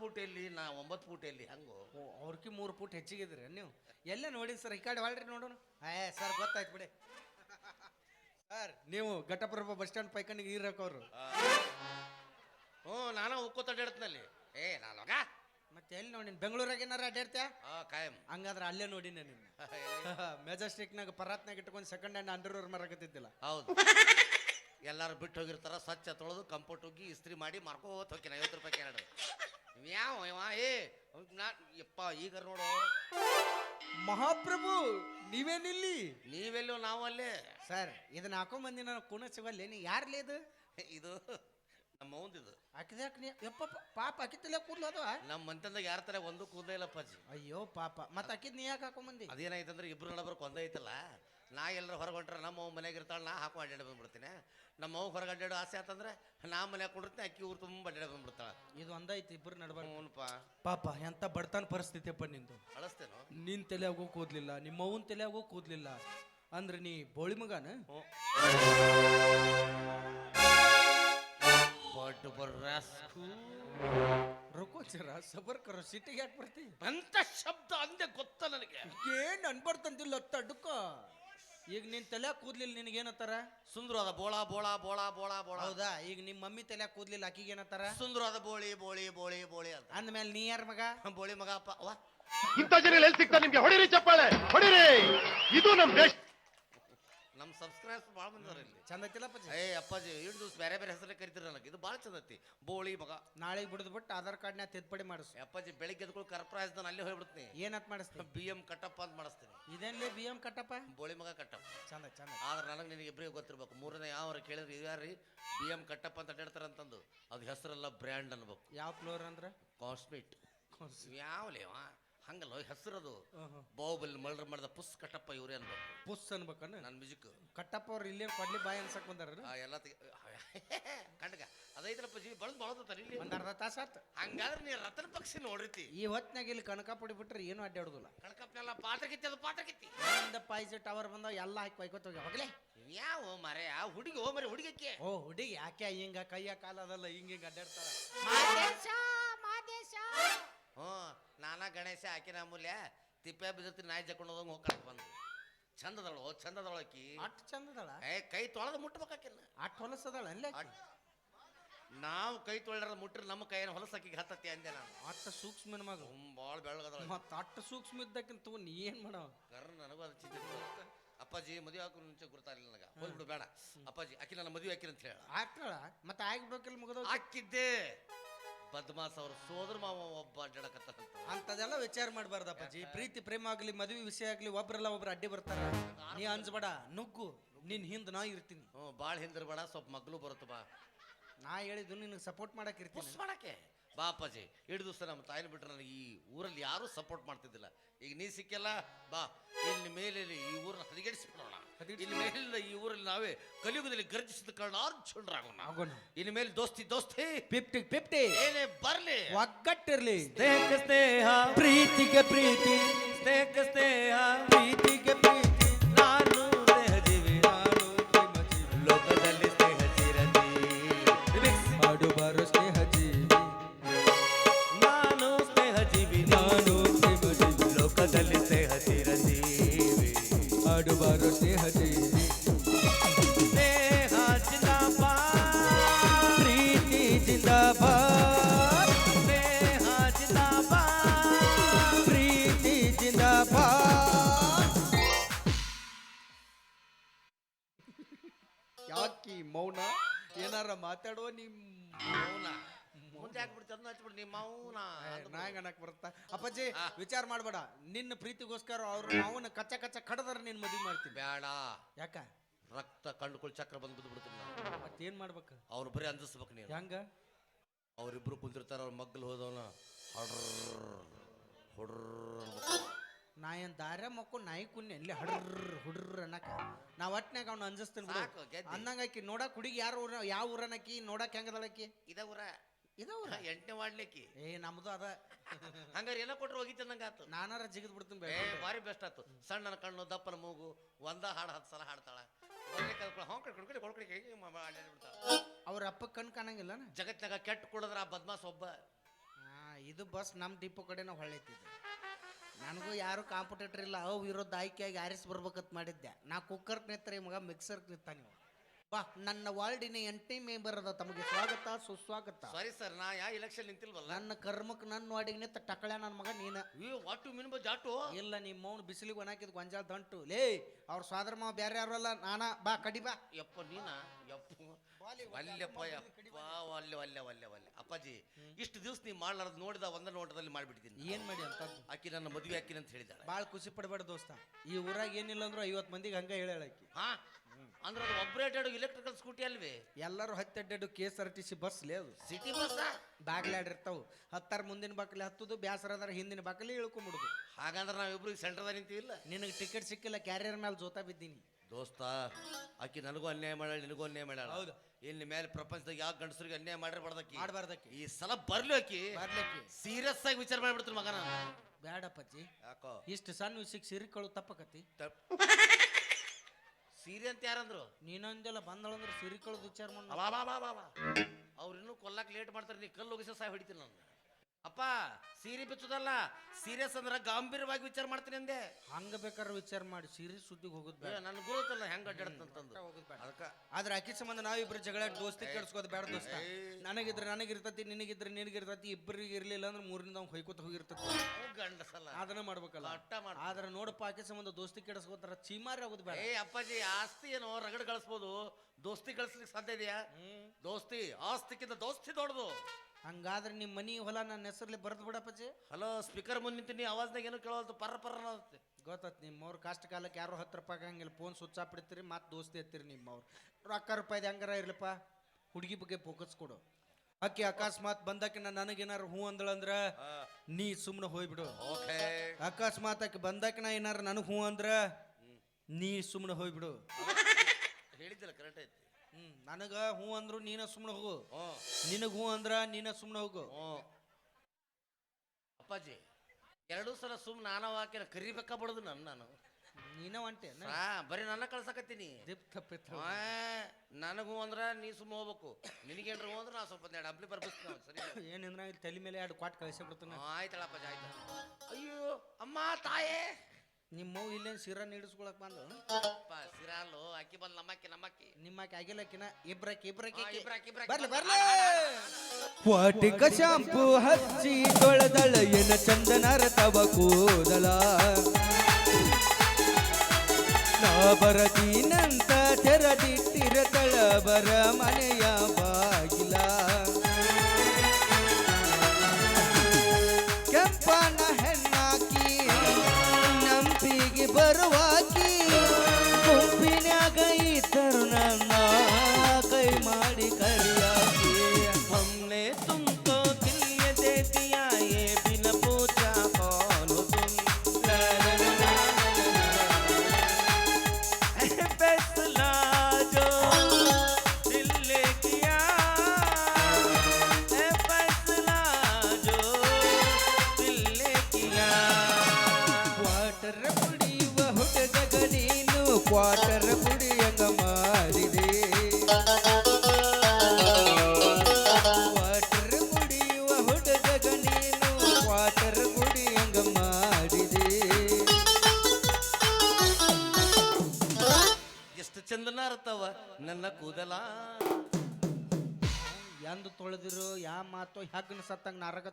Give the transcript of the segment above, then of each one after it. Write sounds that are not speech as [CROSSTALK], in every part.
Foot ಎಲ್ಲಿ ನಾ ಒಂಬತ್ತು ಫೂಟ್ ಎಲ್ಲಿ ಹಂಗು ಅವ್ರಕಿ ಮೂರು ಫೂಟ್ ಹೆಚ್ಚಿಗಿದ್ರಿ ನೀವು? ಎಲ್ಲ ನೋಡಿ ಸರ್ ಈ ಕಡೆ ಹೊಳ್ರಿ ನೋಡೋಣ. ಏ ಸರ್ ಗೊತ್ತಾಯ್ತು ಬಿಡಿ. ಸರ್ ನೀವು ಘಟಪ್ರಭ ಬಸ್ ಸ್ಟ್ಯಾಂಡ್ ಪೈಕಣಿಗೆ ನೀರು ಹಾಕೋರು ಹ್ಞೂ ನಾನು ಉಕ್ಕೋತ ಅಡ್ಡಾಡ್ತಿನಲ್ಲಿ ಏ ನಾನು ಮತ್ತೆ ಎಲ್ಲಿ ನೋಡಿ ಬೆಂಗಳೂರಾಗ ಏನಾರ ಅಡ್ಡಾಡ್ತೀಯ ಹಾ ಕಾಯಂ. ಹಂಗಾದ್ರೆ ಅಲ್ಲೇ ನೋಡಿನ ನಿನ್ನ. [LAUGHS] ಮೆಜೆಸ್ಟಿಕ್ನಾಗ ಪರಾತ್ನಾಗ ಇಟ್ಕೊಂಡು ಸೆಕೆಂಡ್ ಹ್ಯಾಂಡ್ ಅಂಡರ್ವೇರ್ ಮರಕತ್ತಿದ್ದಿಲ್ಲ ಹೌದು. ಎಲ್ಲರೂ ಬಿಟ್ಟು ಹೋಗಿರ್ತಾರ ಸ್ವಚ್ಛ ತೊಳೆದು ಕಂಪೋರ್ಟ್ ಹೋಗಿ ಇಸ್ತ್ರಿ ಮಾಡಿ ಮಾರ್ಕೋತ ಹೋಗ್ತೀನಿ ಐವತ್ತು ರೂಪಾಯಿ ಎರಡು. ಯಾವ ಏ ನಾ ಯಪ್ಪ ಈಗ ನೋಡು. ಮಹಾಪ್ರಭು ನೀವೇನಿಲ್ಲಿ? ನೀವೆಲ್ಲೋ ನಾವು ಅಲ್ಲೇ ಸರ್ ಇದನ್ನ ಹಾಕೊಂಡ್ ಬಂದಿ ನಾನು ಕುಣ ಸಿಗಲ್ಲೇನಿ ನೀ ಯಾರ್ಲಿ ಇದು? ಇದು ನಮ್ಮ ಒಂದಿದು ಹಾಕಿದ್ಯಾಕ ನೀ ಯಪ್ಪ ಪಾಪ ಹಾಕಿತ್ತಿಲ್ಲ ಕೂದ್ಲು ಅದು ನಮ್ಮ ಮಂತಂದಾಗ ಯಾರ ತರ ಒಂದು ಕೂದಲೇ ಇಲ್ಲ ಅಪ್ಪಾಜಿ. ಅಯ್ಯೋ ಪಾಪ. ಮತ್ತೆ ಹಾಕಿದ್ ನೀ ಯಾಕೆ ಹಾಕೊಂಬಂದಿ? ಅದೇನಾಯ್ತು ಅದೇನಾಯ್ತಂದ್ರೆ ಇಬ್ರು ನಡಬರ್ಕ್ ಒಂದೇ ಐತಲ್ಲ. ನಾ ಎಲ್ಲರೂ ಹೊರಗೆ ಹೊಂಟ್ರೆ ನಮ್ಮ ಅವ್ವ ಮನೆಗೆ ಇರ್ತಾಳೆ ನಾ ಹಾಕೋ ಅಡ್ಡಾಡಿ ಬಂದ್ಬಿಡ್ತೀನಿ. ನಮ್ಮ ಅವ್ವ ಹೊರಗೆ ಅಡ್ಡಾಡೋ ಆಸೆ ಆತಂದ್ರೆ ನಾ ಮನೆ ಕುಡಿರ್ತೀನಿ ಅಕ್ಕಿ ಊರು ತುಂಬ ಅಡ್ಡಾಡಿ ಬಂದ್ಬಿಡ್ತಾಳೆ. ಇದು ಒಂದೈತಿ ಇಬ್ರು ನಡ್ಬಾರ್ದು ಪಾಪ ಎಂತ ಬಡತನ ಪರಿಸ್ಥಿತಿ ಅಪ್ಪ ನಿಂದು? ಅಳಸ್ತೇನೋ? ನಿನ್ ತಲೆಯಾಗೂ ಕೂದ್ಲಿಲ್ಲ ನಿಮ್ಮ ಅವ್ವನ ತಲೆಯಾಗೂ ಕೂದ್ಲಿಲ್ಲ. ಅಂದ್ರೆ ನೀ ಬೋಳಿ ಮಗನ? ಹ್ಞೂ ಬಟ್ ಬರ್ರಾಸ್ಕು. ರೊಕ್ಕೋಚರ ಸಬರ್ ಕರೋ ಸಿಟಿಗೆ ಯಾಕೆ ಬರ್ತಿ? ಅಂತ ಶಬ್ದ ಅಂದೆ ಗೊತ್ತ ನನಗೆ. ಏನ್ ಅನ್ಬರ್ತಂತಿಲ್ಲ ತಡ್ಕ ಈಗ ನಿನ್ ತಲೆ ಕೂದ್ಲಿಲ್ಲ ನಿನಗೇನತ್ತಾರ ಸುಂದರವಾದ ಬೋಳ ಬೋಳ ಬೋಳ ಬೋಳ ಬೋಳ. ಹೌದಾ? ಈಗ ನಿಮ್ಮ ಮಮ್ಮಿ ತಲೆ ಕೂದ್ಲಿಲ್ಲ ಆಕಿಗೆ ಏನತ್ತಾರ? ಸುಂದರವಾದ ಬೋಳಿ ಬೋಳಿ ಬೋಳಿ ಬೋಳಿ ಅಂತ. ಅಂದ್ಮೇಲೆ ನೀ ಯಾರ ಮಗ? ಬೋಳಿ ಮಗ ಅಪ್ಪ. ವಾ. ಇಂಥ ಜನ ಎಲ್ಲಿ ಸಿಗ್ತಾರೆ ನಿಮ್ಗೆ ಹೊಡಿರಿ ಚಪ್ಪಾಳೆ ಹೊಡಿರಿ. ಇದು ನಮ್ ದೇಶ. ನಮ್ಮ ಸಬ್ಸ್ಕ್ರೈಬರ್ಸ್ ಭಾಳ ಬಂದವ್ರ ಇಲ್ಲಿ. ಚಂದ ಐತಿಲ್ಲಪ್ಪ? ಏ ಅಪ್ಪಾಜಿ ಇಡ್ ದಿವಸ ಬೇರೆ ಬೇರೆ ಹೆಸರು ಕರಿತೀರ ನನಗೆ ಇದು ಭಾಳ ಚಂದ ಐತಿ. ಬೋಳಿ ಮಗ. ನಾಳೆಗೆ ಬಿಡದ್ ಬಿಟ್ಟು ಆಧಾರ್ ಕಾರ್ಡ್ನ ತಿದ್ದುಪಡಿ ಮಾಡಿಸ್. ಅಪ್ಪಾಜಿ ಬೆಳಿಗ್ಗೆ ಎದ್ಕೊಂಡು ಕರ್ಪ್ರೈಸ್ ನಾನು ಅಲ್ಲೇ ಹೋಗ್ಬಿಡ್ತೀನಿ. ಏನತ್ ಮಾಡಿಸ್ತೀನಿ ಬಿ ಎಂ ಕಟ್ಟಪ್ಪ ಅಂತ ಮಾಡಿಸ್ತೀನಿ. ಇದೇನ್ಲೇ ಬಿ ಎಂ ಕಟ್ಟಪ್ಪ? ಬೋಳಿ ಮಗ ಕಟ್ಟಪ್ಪ. ಚಂದ ಚಂದ. ಆದ್ರೆ ನನಗೆ ನಿನಗೆ ಇಬ್ಬರಿಗೆ ಗೊತ್ತಿರ್ಬೇಕು. ಮೂರನೇ ಯಾವ ಕೇಳಿದ್ರೆ ರೀ ಬಿ ಎಂ ಕಟ್ಟಪ್ಪ ಅಂತ ಅಡ್ಡಾಡ್ತಾರ ಅಂತಂದು. ಅದು ಹೆಸರೆಲ್ಲ ಬ್ರ್ಯಾಂಡ್ ಅನ್ಬೇಕು. ಯಾವ ಫ್ಲೋರ್ ಅಂದ್ರೆ? ಕಾಸ್ಮಿಟ್ ಯಾವಲೇವ ಹಂಗಲ್ಲ ಹೆಸರದು. ಅದು ಬಾಹುಬಲಿ ಮಳ್ರ ಮಾಡಿದ ಪುಸ್ ಕಟ್ಟಪ್ಪ ಇವ್ರೇ ಅನ್ಬೇಕು ಪುಸ್ ಅನ್ಬೇಕನ್ನ ನನ್ನ ಮ್ಯೂಸಿಕ್. ಕಟ್ಟಪ್ಪ ಅವ್ರು ಇಲ್ಲೇ ಕೊಡ್ಲಿ ಬಾಯಿ ಅನ್ಸಕ್ ಬಂದಾರ ಆ ಎಲ್ಲ ತೆಗಿ [LAUGHS] ಅದೈತ್ರಪ್ಪ ಜೀವಿ ಬಳದ್ ಬಳದತ್ತಾರ ಇಲ್ಲಿ? ಒಂದ್ ಅರ್ಧ ತಾಸ ಆತ್. ಹಂಗಾದ್ರೆ ನೀ ರತನ ಪಕ್ಷಿ ನೋಡಿರ್ತಿ. ಈ ಹೊತ್ನಾಗ ಇಲ್ಲಿ ಕನಕ ಪುಡಿ ಬಿಟ್ರೆ ಏನು ಅಡ್ಡಾಡುದಿಲ್ಲ. ಕಳ್ಕಪ್ನೆಲ್ಲ ಪಾತ್ರ ಕಿತ್ತಿ ಅದು ಪಾತ್ರ ಕಿತ್ತಿ. ಒಂದ ಪಾಯ್ಸ ಟವರ್ ಬಂದಾವ ಎಲ್ಲ ಹಾಕಿ ಕೊಯ್ಕೋತ ಹೋಗ್ಯಾವ. ಹೋಗ್ಲೇ. ಯಾವ ಮರೆ ಆ ಹುಡುಗಿ ಹೋ ಮರೆ ಹುಡುಗಕ್ಕೆ. ಓ ಹುಡುಗಿ ಯಾಕೆ ಹಿಂಗ ಕೈಯ ಕಾಲದಲ್ಲ ಹಿಂಗ ಹಿಂಗ ಅಡ್ಡಾಡ್ತಾಳ. ಹ್ಞೂ ನಾನಾ ಗಣೇಶ ಆಕಿನ ಅಮೂಲ್ಯ ತಿಪ್ಪೆ ಬಿದ್ದಿರ್ತೀನಿ ನಾಯಿ ಜಕೊಂಡು ಹೋದಂಗೆ ಹೋಗ್ಕೊಂಡು ಬಂದು. ಚಂದದಳು ಚಂದದಳು ಆಕಿ. ಅಟ್ ಚಂದದಳ? ಏ ಕೈ ತೊಳೆದು ಮುಟ್ಬೇಕಾಕಿನ ಅಟ್ ಹೊಲಸದಳ ಅಲ್ಲೇ ನಾವು ಕೈ ತೊಳೆದ ಮುಟ್ಟ್ರೆ ನಮ್ಮ ಕೈಯನ್ನು ಹೊಲಸಕ್ಕಿಗೆ ಹತ್ತತಿ ಅಂದೆ ನಾನು. ಅಟ್ಟ ಸೂಕ್ಷ್ಮ ಮಗ. ಭಾಳ ಬೆಳಗದಳ. ಮತ್ತೆ ಅಟ್ಟ ಸೂಕ್ಷ್ಮ ಇದ್ದಕ್ಕಿಂತ ನೀ ಏನ್ ಮಾಡವ ಕರ್ನ ನನಗೂ ಅದು ಚಿಂತೆ ಅಪ್ಪಾಜಿ ಮದುವೆ ಹಾಕೋ ಮುಂಚೆ ಗುರ್ತಾರಿಲ್ಲ ನನಗೆ. ಹೋಗ್ಬಿಡು ಬೇಡ ಅಪ್ಪಾಜಿ ಆಕಿ ನನ್ನ ಮದುವೆ ಹಾಕಿರಂತ ಹೇಳ. ಆಗ್ತಾಳ ಮತ್ತೆ ಆಗ್ಬೇಕಲ್ಲ ಮುಗದ ಹಾಕಿದ್ದೆ ಬದ್ಮಾಸ್ ಅವ್ರ ಸೋದರ ಮಾವ ಒಬ್ಬ ಅಡ್ಡಾಡಕತ್ತಾನಂತ ಅಂತದೆಲ್ಲ ವಿಚಾರ ಮಾಡಬಾರ್ದಪ್ಪಾಜಿ ಪ್ರೀತಿ ಪ್ರೇಮ ಆಗ್ಲಿ ಮದುವೆ ವಿಷಯ ಆಗ್ಲಿ ಒಬ್ರಲ್ಲ ಒಬ್ರು ಅಡ್ಡಿ ಬರ್ತಾರ. ನೀ ಅನ್ಸ್ಬೇಡ ನುಗ್ಗು. ನಿನ್ ಹಿಂದ್ ನಾ ಇರ್ತೀನಿ. ಹ್ಞೂ ಭಾಳ ಹಿಂದಿರ್ಬೇಡ ಸ್ವಲ್ಪ ಮಗ್ಲು ಬರುತ್ತ ಬಾ. ನಾ ಹೇಳಿದ್ದು ನಿನಗೆ ಸಪೋರ್ಟ್ ಮಾಡಕ್ ಇರ್ತೀನಿ. ಪುಸ್ ಮಾಡಕ್ಕೆ ಬಾ ಅಪ್ಪಾಜಿ ಎರಡು ದಿವಸ ನಮ್ಮ ತಾಯಿನ ಬಿಟ್ರೆ ನನಗೆ ಈ ಊರಲ್ಲಿ ಯಾರೂ ಸಪೋರ್ಟ್ ಮಾಡ್ತಿದ್ದಿಲ್ಲ. ಈಗ ನೀ ಸಿಕ್ಕಲ್ಲ ಬಾ ಇಲ್ಲಿ ಮೇಲೆ ಈ ಊರನ್ನ ಹದಗೆಡಿಸ್ಬಿಡೋಣ. ಇಲ್ಲಿ ಮೇಲಿಂದ ಈ ಊರಲ್ಲಿ ನಾವೇ ಕಲಿಯುಗದಲ್ಲಿ ಗರ್ಜಿಸಿದ ಕಾರಣ ಅರ್ಜುನರಾಗೋಣ ಆಗೋಣ. ಇನ್ನು ಮೇಲೆ ದೋಸ್ತಿ ದೋಸ್ತಿ. Fifty fifty. ಏನೇ ಬರ್ಲಿ. ಒಗ್ಗಟ್ಟಿರ್ಲಿ. ಸ್ನೇಹ ಸ್ನೇಹ. ಪ್ರೀತಿಗೆ ಪ್ರೀತಿ. ಸ್ನೇಹ ಸ್ನೇಹ. ಪ್ರೀತಿಗೆ ಪ್ರೀತಿ. ಯಾಕಿ ಮೌನ? ಏನಾರ ಮಾತಾಡುವ ನಿಮ್ ಮೌನ? ಮುಂದೆ ಹಚ್ಬಿಡು ನಿಮ್ಮ ಮೌನ. ನಾಯಕ ಅನ್ನಕ್ ಬರುತ್ತಾ ಅಪ್ಪಾಜಿ ವಿಚಾರ ಮಾಡ್ಬೇಡ. ನಿನ್ನ ಪ್ರೀತಿಗೋಸ್ಕರ ಅವ್ರು ಅವನ ಕಚ್ಚ ಕಚ್ಚ ಕಡದ್ರ ನಿನ್ ಮದುವೆ ಮಾಡ್ತೀನಿ. ಬೇಡ ಯಾಕ? ರಕ್ತ ಕಂಡುಕೊಳ್ಳಿ ಚಕ್ರ ಬಂದು ಬಿದ್ದು ಬಿಡ್ತೀನಿ ನಾನು. ಮತ್ತೇನ್ ಮಾಡ್ಬೇಕು? ಅವ್ರು ಬರೀ ಅಂದಿಸ್ಬೇಕು ನೀನು. ಹೆಂಗ? ಅವರಿಬ್ರು ಕುಂತಿರ್ತಾರ ಅವ್ರ ಮಗ್ಗಲು ಹೋದವನ. ಹೊಡ್ರ ಹೊಡ್ರ ಅನ್ಬೇಕು. ನಾ ದಾರ ಮಕ್ಕ ನಾಯಿ ಕುನ್ನೆ ಎಲ್ಲಿ ಹಡ್ರ ಹುಡ್ರ ಅನ್ನಕ. ನಾ ಒಟ್ನಾಗ ಅವ್ನ ಅಂಜಿಸ್ತೀನಿ ಸಾಕು, ಗೆದ್ದಿ. ಅಂದಂಗ ಆಕಿ ನೋಡಕ್ ಹುಡುಗಿ ಯಾರು ಊರ ಯಾವ ಊರನಕಿ ನೋಡಕ್ ಹೆಂಗದಳಕಿ ಇದ ಊರ. ಇದ ಊರ? ಎಂಟನೇ ಮಾಡ್ಲಿಕ್ಕೆ ಏ ನಮ್ದು ಅದ. ಹಂಗಾರೆ ಎಲ್ಲ ಕೊಟ್ರು ಹೋಗಿತ್ತು ನಂಗೆ ಆತು. ನಾನಾರ ಜಿಗಿದ್ ಬಿಡ್ತೀನಿ ಏ ಬೇಡ ಭಾರಿ ಬೆಸ್ಟ್ ಆತು. ಸಣ್ಣನ ಕಣ್ಣು ದಪ್ಪನ ಮೂಗು ಒಂದ ಹಾಡು ಹತ್ತು ಸಲ ಹಾಡ್ತಾಳ. ಹೊಂಕಡೆ ಕೊಡ್ಕಡೆ ಹೇಗೆ ಬಿಡ್ತಾಳ. ಅವ್ರ ಅಪ್ಪ ಕಣ್ ಕಾಣಂಗಿಲ್ಲ ಜಗತ್ತಿನಾಗ ಕೆಟ್ಟ ಕುಡಿದ್ರ ಆ ಬದ್ಮಾಸ್ ಒಬ್ಬ. ಆ, ಇದು ಬಸ್ ನಮ್ಮ ಡಿಪೋ ಕಡೆನ ಹೊಳ್ಳೈತಿದ್ದು ನನಗೂ ಯಾರು ಕಾಂಪಿಟೇಟರ್ ಇಲ್ಲ. ಅವು ವಿರೋಧ ಆಯ್ಕೆಯಾಗಿ ಆರಿಸಿ ಬರ್ಬೇಕಂತ ಮಾಡಿದ್ದೆ. ನಾ ಕುಕ್ಕರ್ ನಿಂತ್ರೆ ಈ ಮಗ ಮಿಕ್ಸರ್ ನಿಂತ ನೀವು ಬಾ ನನ್ನ ವಾರ್ಡಿನ ಎಂಟನೇ ಮೆಂಬರ್ ಅದ. ತಮಗೆ ಸ್ವಾಗತ ಸುಸ್ವಾಗತ. ಸಾರಿ ಸರ್ ನಾ ಯಾ ಎಲೆಕ್ಷನ್ ನಿಂತಿಲ್ವಲ್ಲ? ನನ್ನ ಕರ್ಮಕ್ಕೆ ನನ್ನ ವಾರ್ಡಿಗೆ ನಿಂತ ಟಕಳ ನನ್ನ ಮಗ ನೀನ. ಅಯ್ಯೋ ವಾಟು ಮಿನ್ಬ ಮೀನ್ ಜಾಟು ಇಲ್ಲ ನಿಮ್ಮ ಮೌನ್ ಬಿಸಿಲಿಗೆ ಒಣಾಕಿದ್ ಗೊಂಜಾಳ ದಂಟು. ಲೇ ಅವ್ರ ಸ್ವಾದರ ಮಾವ ಬೇರೆ ಯಾರು ಅಲ್ಲ. ನಾನಾ ಬಾ ಕಡಿ ಬಾ. ಯಪ್ಪ ನೀನ? ಯಪ್ಪ. ಒಲ್ಲೆಪ್ಪ ಯಪ್ಪ ಒಲ್ಲೆ ಒಲ್ಲೆ ಒಲ್ಲೆ ಒಲ್ಲೆ ಅಪ್ಪಾಜಿ ಇಷ್ಟು ದಿವಸ ನೀ ಮಾಡ್ಲಾರ್ದು ನೋಡಿದ ಒಂದ ನೋಟದಲ್ಲಿ ಮಾಡ್ಬಿಟ್ಟಿದ್ದೀನಿ ಏನ್ ಮಾಡಿ ಅಂತ ಆಕಿ ನನ್ನ ಮದುವೆ ಆಕಿನ ಅಂತ ಹೇಳಿದಾಳೆ. ಭಾಳ ಖುಷಿ ಪಡಬೇಡ ದೋಸ್ತ. ಈ ಊರಾಗ ಏನಿಲ್ಲ ಅಂದ್ರು ಐವತ್ತು ಮಂದಿಗೆ ಹಂಗ ಹೇಳಾಕಿ ಹಾ? ಅಂದ್ರೆ ಅದು ಆಪರೇಟೆಡ್ ಇಲೆಕ್ಟ್ರಿಕಲ್ ಸ್ಕೂಟಿ ಅಲ್ವೇ? ಎಲ್ಲರೂ ಹತ್ತೆಡ್ಡೆಡು K S R T C bus ಲೇ ಅದು ಸಿಟಿ ಬಸ್ ಬಾಗ್ಲಾಡಿರ್ತಾವು ಹತ್ತಾರ ಮುಂದಿನ ಬಾಕಲಿ ಹತ್ತುದು ಬ್ಯಾಸರ ಅದರ ಹಿಂದಿನ ಬಾಕಲಿ ಇಳ್ಕೊಂಬಿಡುದು. ಹಾಗಾದ್ರೆ ನಾವಿಬ್ರು ಸೆಂಟರ್ದಾಗ ನಿಂತೀವಿಲ್ಲ? ನಿನಗೆ ಟಿಕೆಟ್ ಸಿಕ್ಕಿಲ್ಲ ಕ್ಯಾರಿಯರ್ ಮೇಲೆ ಜೋತಾ ಬಿದ್ದೀನಿ. ದೋಸ್ತ ಆಕಿ ನನಗೂ ಅನ್ಯಾಯ ಮಾಡಾಳ ನಿನಗೂ ಅನ್ಯಾಯ ಮಾಡಾಳ ಹೌದು. ಇಲ್ಲಿ ಮೇಲೆ ಪ್ರಪಂಚದಾಗ ಯಾವ ಗಂಡಸರಿಗೆ ಅನ್ಯಾಯ ಮಾಡಿರ್ಬಾರ್ದಕ್ಕಿ ಮಾಡ್ಬಾರ್ದಕ್ಕಿ ಈ ಸಲ ಬರ್ಲಿ ಆಕಿ. ಬರ್ಲಿಕ್ಕೆ. ಸೀರಿಯಸ್ ಆಗಿ ವಿಚಾರ ಮಾಡ್ಬಿಡ್ತೀನಿ ಮಗನ. ಬ್ಯಾಡಪ್ಪಜ್ಜಿ ಯಾಕೋ? ಇಷ್ಟು ಸಣ್ಣ ವಿಷಯಕ್ಕೆ ಸಿರಿಕೊಳ್ಳು ತಪ್ಪಕತಿ ಸೀರೆ ಅಂತ ಯಾರಂದ್ರು? ನೀನೊಂದೆಲ್ಲ ಬಂದಳಂದ್ರೆ ಸಿರಿಕೊಳ್ಳೋದು ವಿಚಾರ ಮಾಡ ಅವ್ರಿನ್ನೂ ಅವ್ರು ಇನ್ನೂ ಕೊಲ್ಲಕ್ ಲೇಟ್ ಮಾಡ್ತಾರೆ. ನೀ ಕಲ್ಲು ಹೋಗಿಸ ಸಾಯ್ ಹೊಡಿತೀನಿ ನಾನು. ಅಪ್ಪ ಸೀರೆ ಬಿಚ್ಚುದಲ್ಲ. ಸೀರಿಯಸ್ ಅಂದ್ರೆ ಗಂಭೀರವಾಗಿ ವಿಚಾರ ಮಾಡ್ತೀನಿ ಅಂದೆ. ಹಂಗ ಬೇಕಾದ್ರೆ ವಿಚಾರ ಮಾಡಿ ಸೀರೆ ಸುದ್ದಿಗೆ ಹೋಗುದ್ ಬೇಡ. ಗೊತ್ತಲ್ಲ ಹೆಂಗ ಅಡ್ಡಾಡ್ತಂತಂದು ಹೋಗುದ್ ಬೇಡ. ಅದಕ್ಕ ಆದ್ರೆ ಅಕ್ಕಿ ಸಂಬಂಧ ನಾವಿಬ್ರು ಜಗಳ ದೋಸ್ತಿ ಕೆಡ್ಸ್ಕೋದು ಬೇಡ ದೋಸ್ತ. ನನಗಿದ್ರೆ ನನಗಿರ್ತತಿ ನಿನಗಿದ್ರೆ ನಿನಗಿರ್ತತಿ ಇಬ್ಬರಿಗೆ ಇರ್ಲಿಲ್ಲ ಅಂದ್ರೆ ಮೂರಿಂದ ಅವ್ನು ಹೊಯ್ಕೋತ ಹೋಗಿರ್ತತಿ. ಗಂಡಸಲ್ಲ. ಅದನ್ನ ಮಾಡ್ಬೇಕಲ್ಲ. ಅಟ್ಟ ಮಾಡ ಆದ್ರೆ ನೋಡಪ್ಪ ಆಕೆ ಸಂಬಂಧ ದೋಸ್ತಿ ಕೆಡಿಸ್ಕೋತಾರ ಚೀಮಾರಿ ಆಗೋದು ಬೇಡ. ಏ ಅಪ್ಪಾಜಿ ಆಸ್ತಿ ಏನೋ ರಗಡ್ ಗಳಿಸ್ಬೋದು. ದೋಸ್ತಿ ಗಳಿಸ್ಲಿಕ್ಕೆ ಸಾಧ್ಯ ಇದೆಯಾ? ದೋಸ್ತಿ ಆಸ್ತಿಕ್ಕಿಂತ ದೋಸ್ತಿ ದೊಡ್ಡದು. ಹಂಗಾದ್ರೆ ನಿಮ್ಮ ಮನಿ ಹೊಲ ನನ್ನ ಹೆಸರಲ್ಲಿ ಬರ್ದು ಬಿಡಪ್ಪಜ್ಜಿ ಹಲೋ ಸ್ಪೀಕರ್ ಮುಂದೆ ನಿಂತೀನಿ ಆವಾಜ್ನಾಗ ಏನೋ ಕೇಳೋದು ಪರ್ರ ಪರ್ರ ಅನ್ನೋತ್ತೆ ನಿಮ್ಮ ನಿಮ್ಮವ್ರ ಕಷ್ಟ ಕಾಲಕ್ಕೆ ಯಾರು ಹತ್ತು ರೂಪಾಯಿ ಹಂಗಿಲ್ಲ ಫೋನ್ ಸ್ವಿಚ್ ಆಫ್ ಬಿಡ್ತೀರಿ ಮತ್ತೆ ದೋಸ್ತಿ ಎತ್ತೀರಿ ನಿಮ್ಮವ್ರು. ರೊಕ್ಕ ರೂಪಾಯಿದು ಹಂಗಾರ ಇರ್ಲಪ್ಪ? ಹುಡುಗಿ ಬಗ್ಗೆ ಫೋಕಸ್ ಕೊಡು. ಅಕ್ಕಿ ಅಕಸ್ಮಾತ್ ಬಂದಾಕಿನ ನನಗೇನಾರು ಹೂ ಅಂದಳಂದ್ರ ನೀ ಸುಮ್ಮನೆ ಹೋಗ್ಬಿಡು ಓಕೆ. ಅಕಸ್ಮಾತ್ ಆಕಿ ಬಂದಾಕಿನ ಏನಾರು ನನಗೆ ಹೂ ಅಂದ್ರ ನೀ ಸುಮ್ಮನೆ ಹೋಗ್ಬಿಡು ಹೇಳಿದ್ದಲ್ಲ ಕರೆಕ್ಟ್ ಐತಿ. ಹ್ಮ್ ನನಗ ಹೂ ಅಂದ್ರು ನೀನ ಸುಮ್ಮನೆ ಹೋಗು. ನಿನಗ ನಿನಗ್ ಹೂ ಅಂದ್ರ ನೀನ ಸುಮ್ಮನೆ ಹೋಗು. ಅಪ್ಪಾಜಿ ಎರಡು ಸಲ ಸುಮ್ಮನೆ ನಾನು ಹಾಕಿನ ಕರಿಬೇಕಾ ಬಿಡೋದು ನನ್ನ ನಾನು. ನೀನ ಒಂಟೆ ಹಾ ಬರೀ ನನ್ನ ಕಳ್ಸಕತ್ತೀನಿ. ನನಗೂ ಅಂದ್ರ ನೀ ಸುಮ್ಮ ಹೋಗ್ಬೇಕು. ನಿನಗೇನ್ರ ಹೂ ಅಂದ್ರೆ ನಾ ಸ್ವಲ್ಪ ಎರಡು ಅಂಪ್ಲಿ ಬರ್ಬೇಕು ಸರಿ ಏನಂದ್ರ ತಲೆ ಮೇಲೆ ಎರಡು ಕ್ವಾಟ್ ಕಳಿಸಿ ಬಿಡ್ತಾನೆ. ಹ್ಞೂ, ಆಯ್ತಳಪ್ಪ ಆಯ್ತು ಅಯ್ಯೋ ಅಮ್ಮ ತಾಯೇ. ನಿಮ್ಮ ಮಗು ಇಲ್ಲೇನು ಶಿರ ನೀಡಿಸ್ಕೊಳಕ್ ಬಂದು? ಅಪ್ಪ ಸಿರಾಲು ಅಕ್ಕಿ ಬಂದ್ ನಮ್ಮಕ್ಕಿ ನಮ್ಮಕ್ಕಿ. ನಿಮ್ಮಕ್ಕೆ ಆಗಿಲ್ಲಕ್ಕಿನ ಇಬ್ರಕ್ಕೆ ಇಬ್ರಕ್ಕೆ ಹಾ, ಇಬ್ರಾಕಿ, ಇಬ್ರಾಕಿ. ಬರ್ಲಿ ಬರ್ಲಿ. ವಾಟಿಕ ಶಾಂಪು ಹಚ್ಚಿ ತೊಳೆದಳ ಎನ ಚಂದನರ ತವ ಕೂದಲ. ನಾ ಬರದೀನಂತ ತೆರದಿಟ್ಟಿರತಳ ಬರ ಮನೆಯ ಬಾಗಿಲ ಮಾಡಿ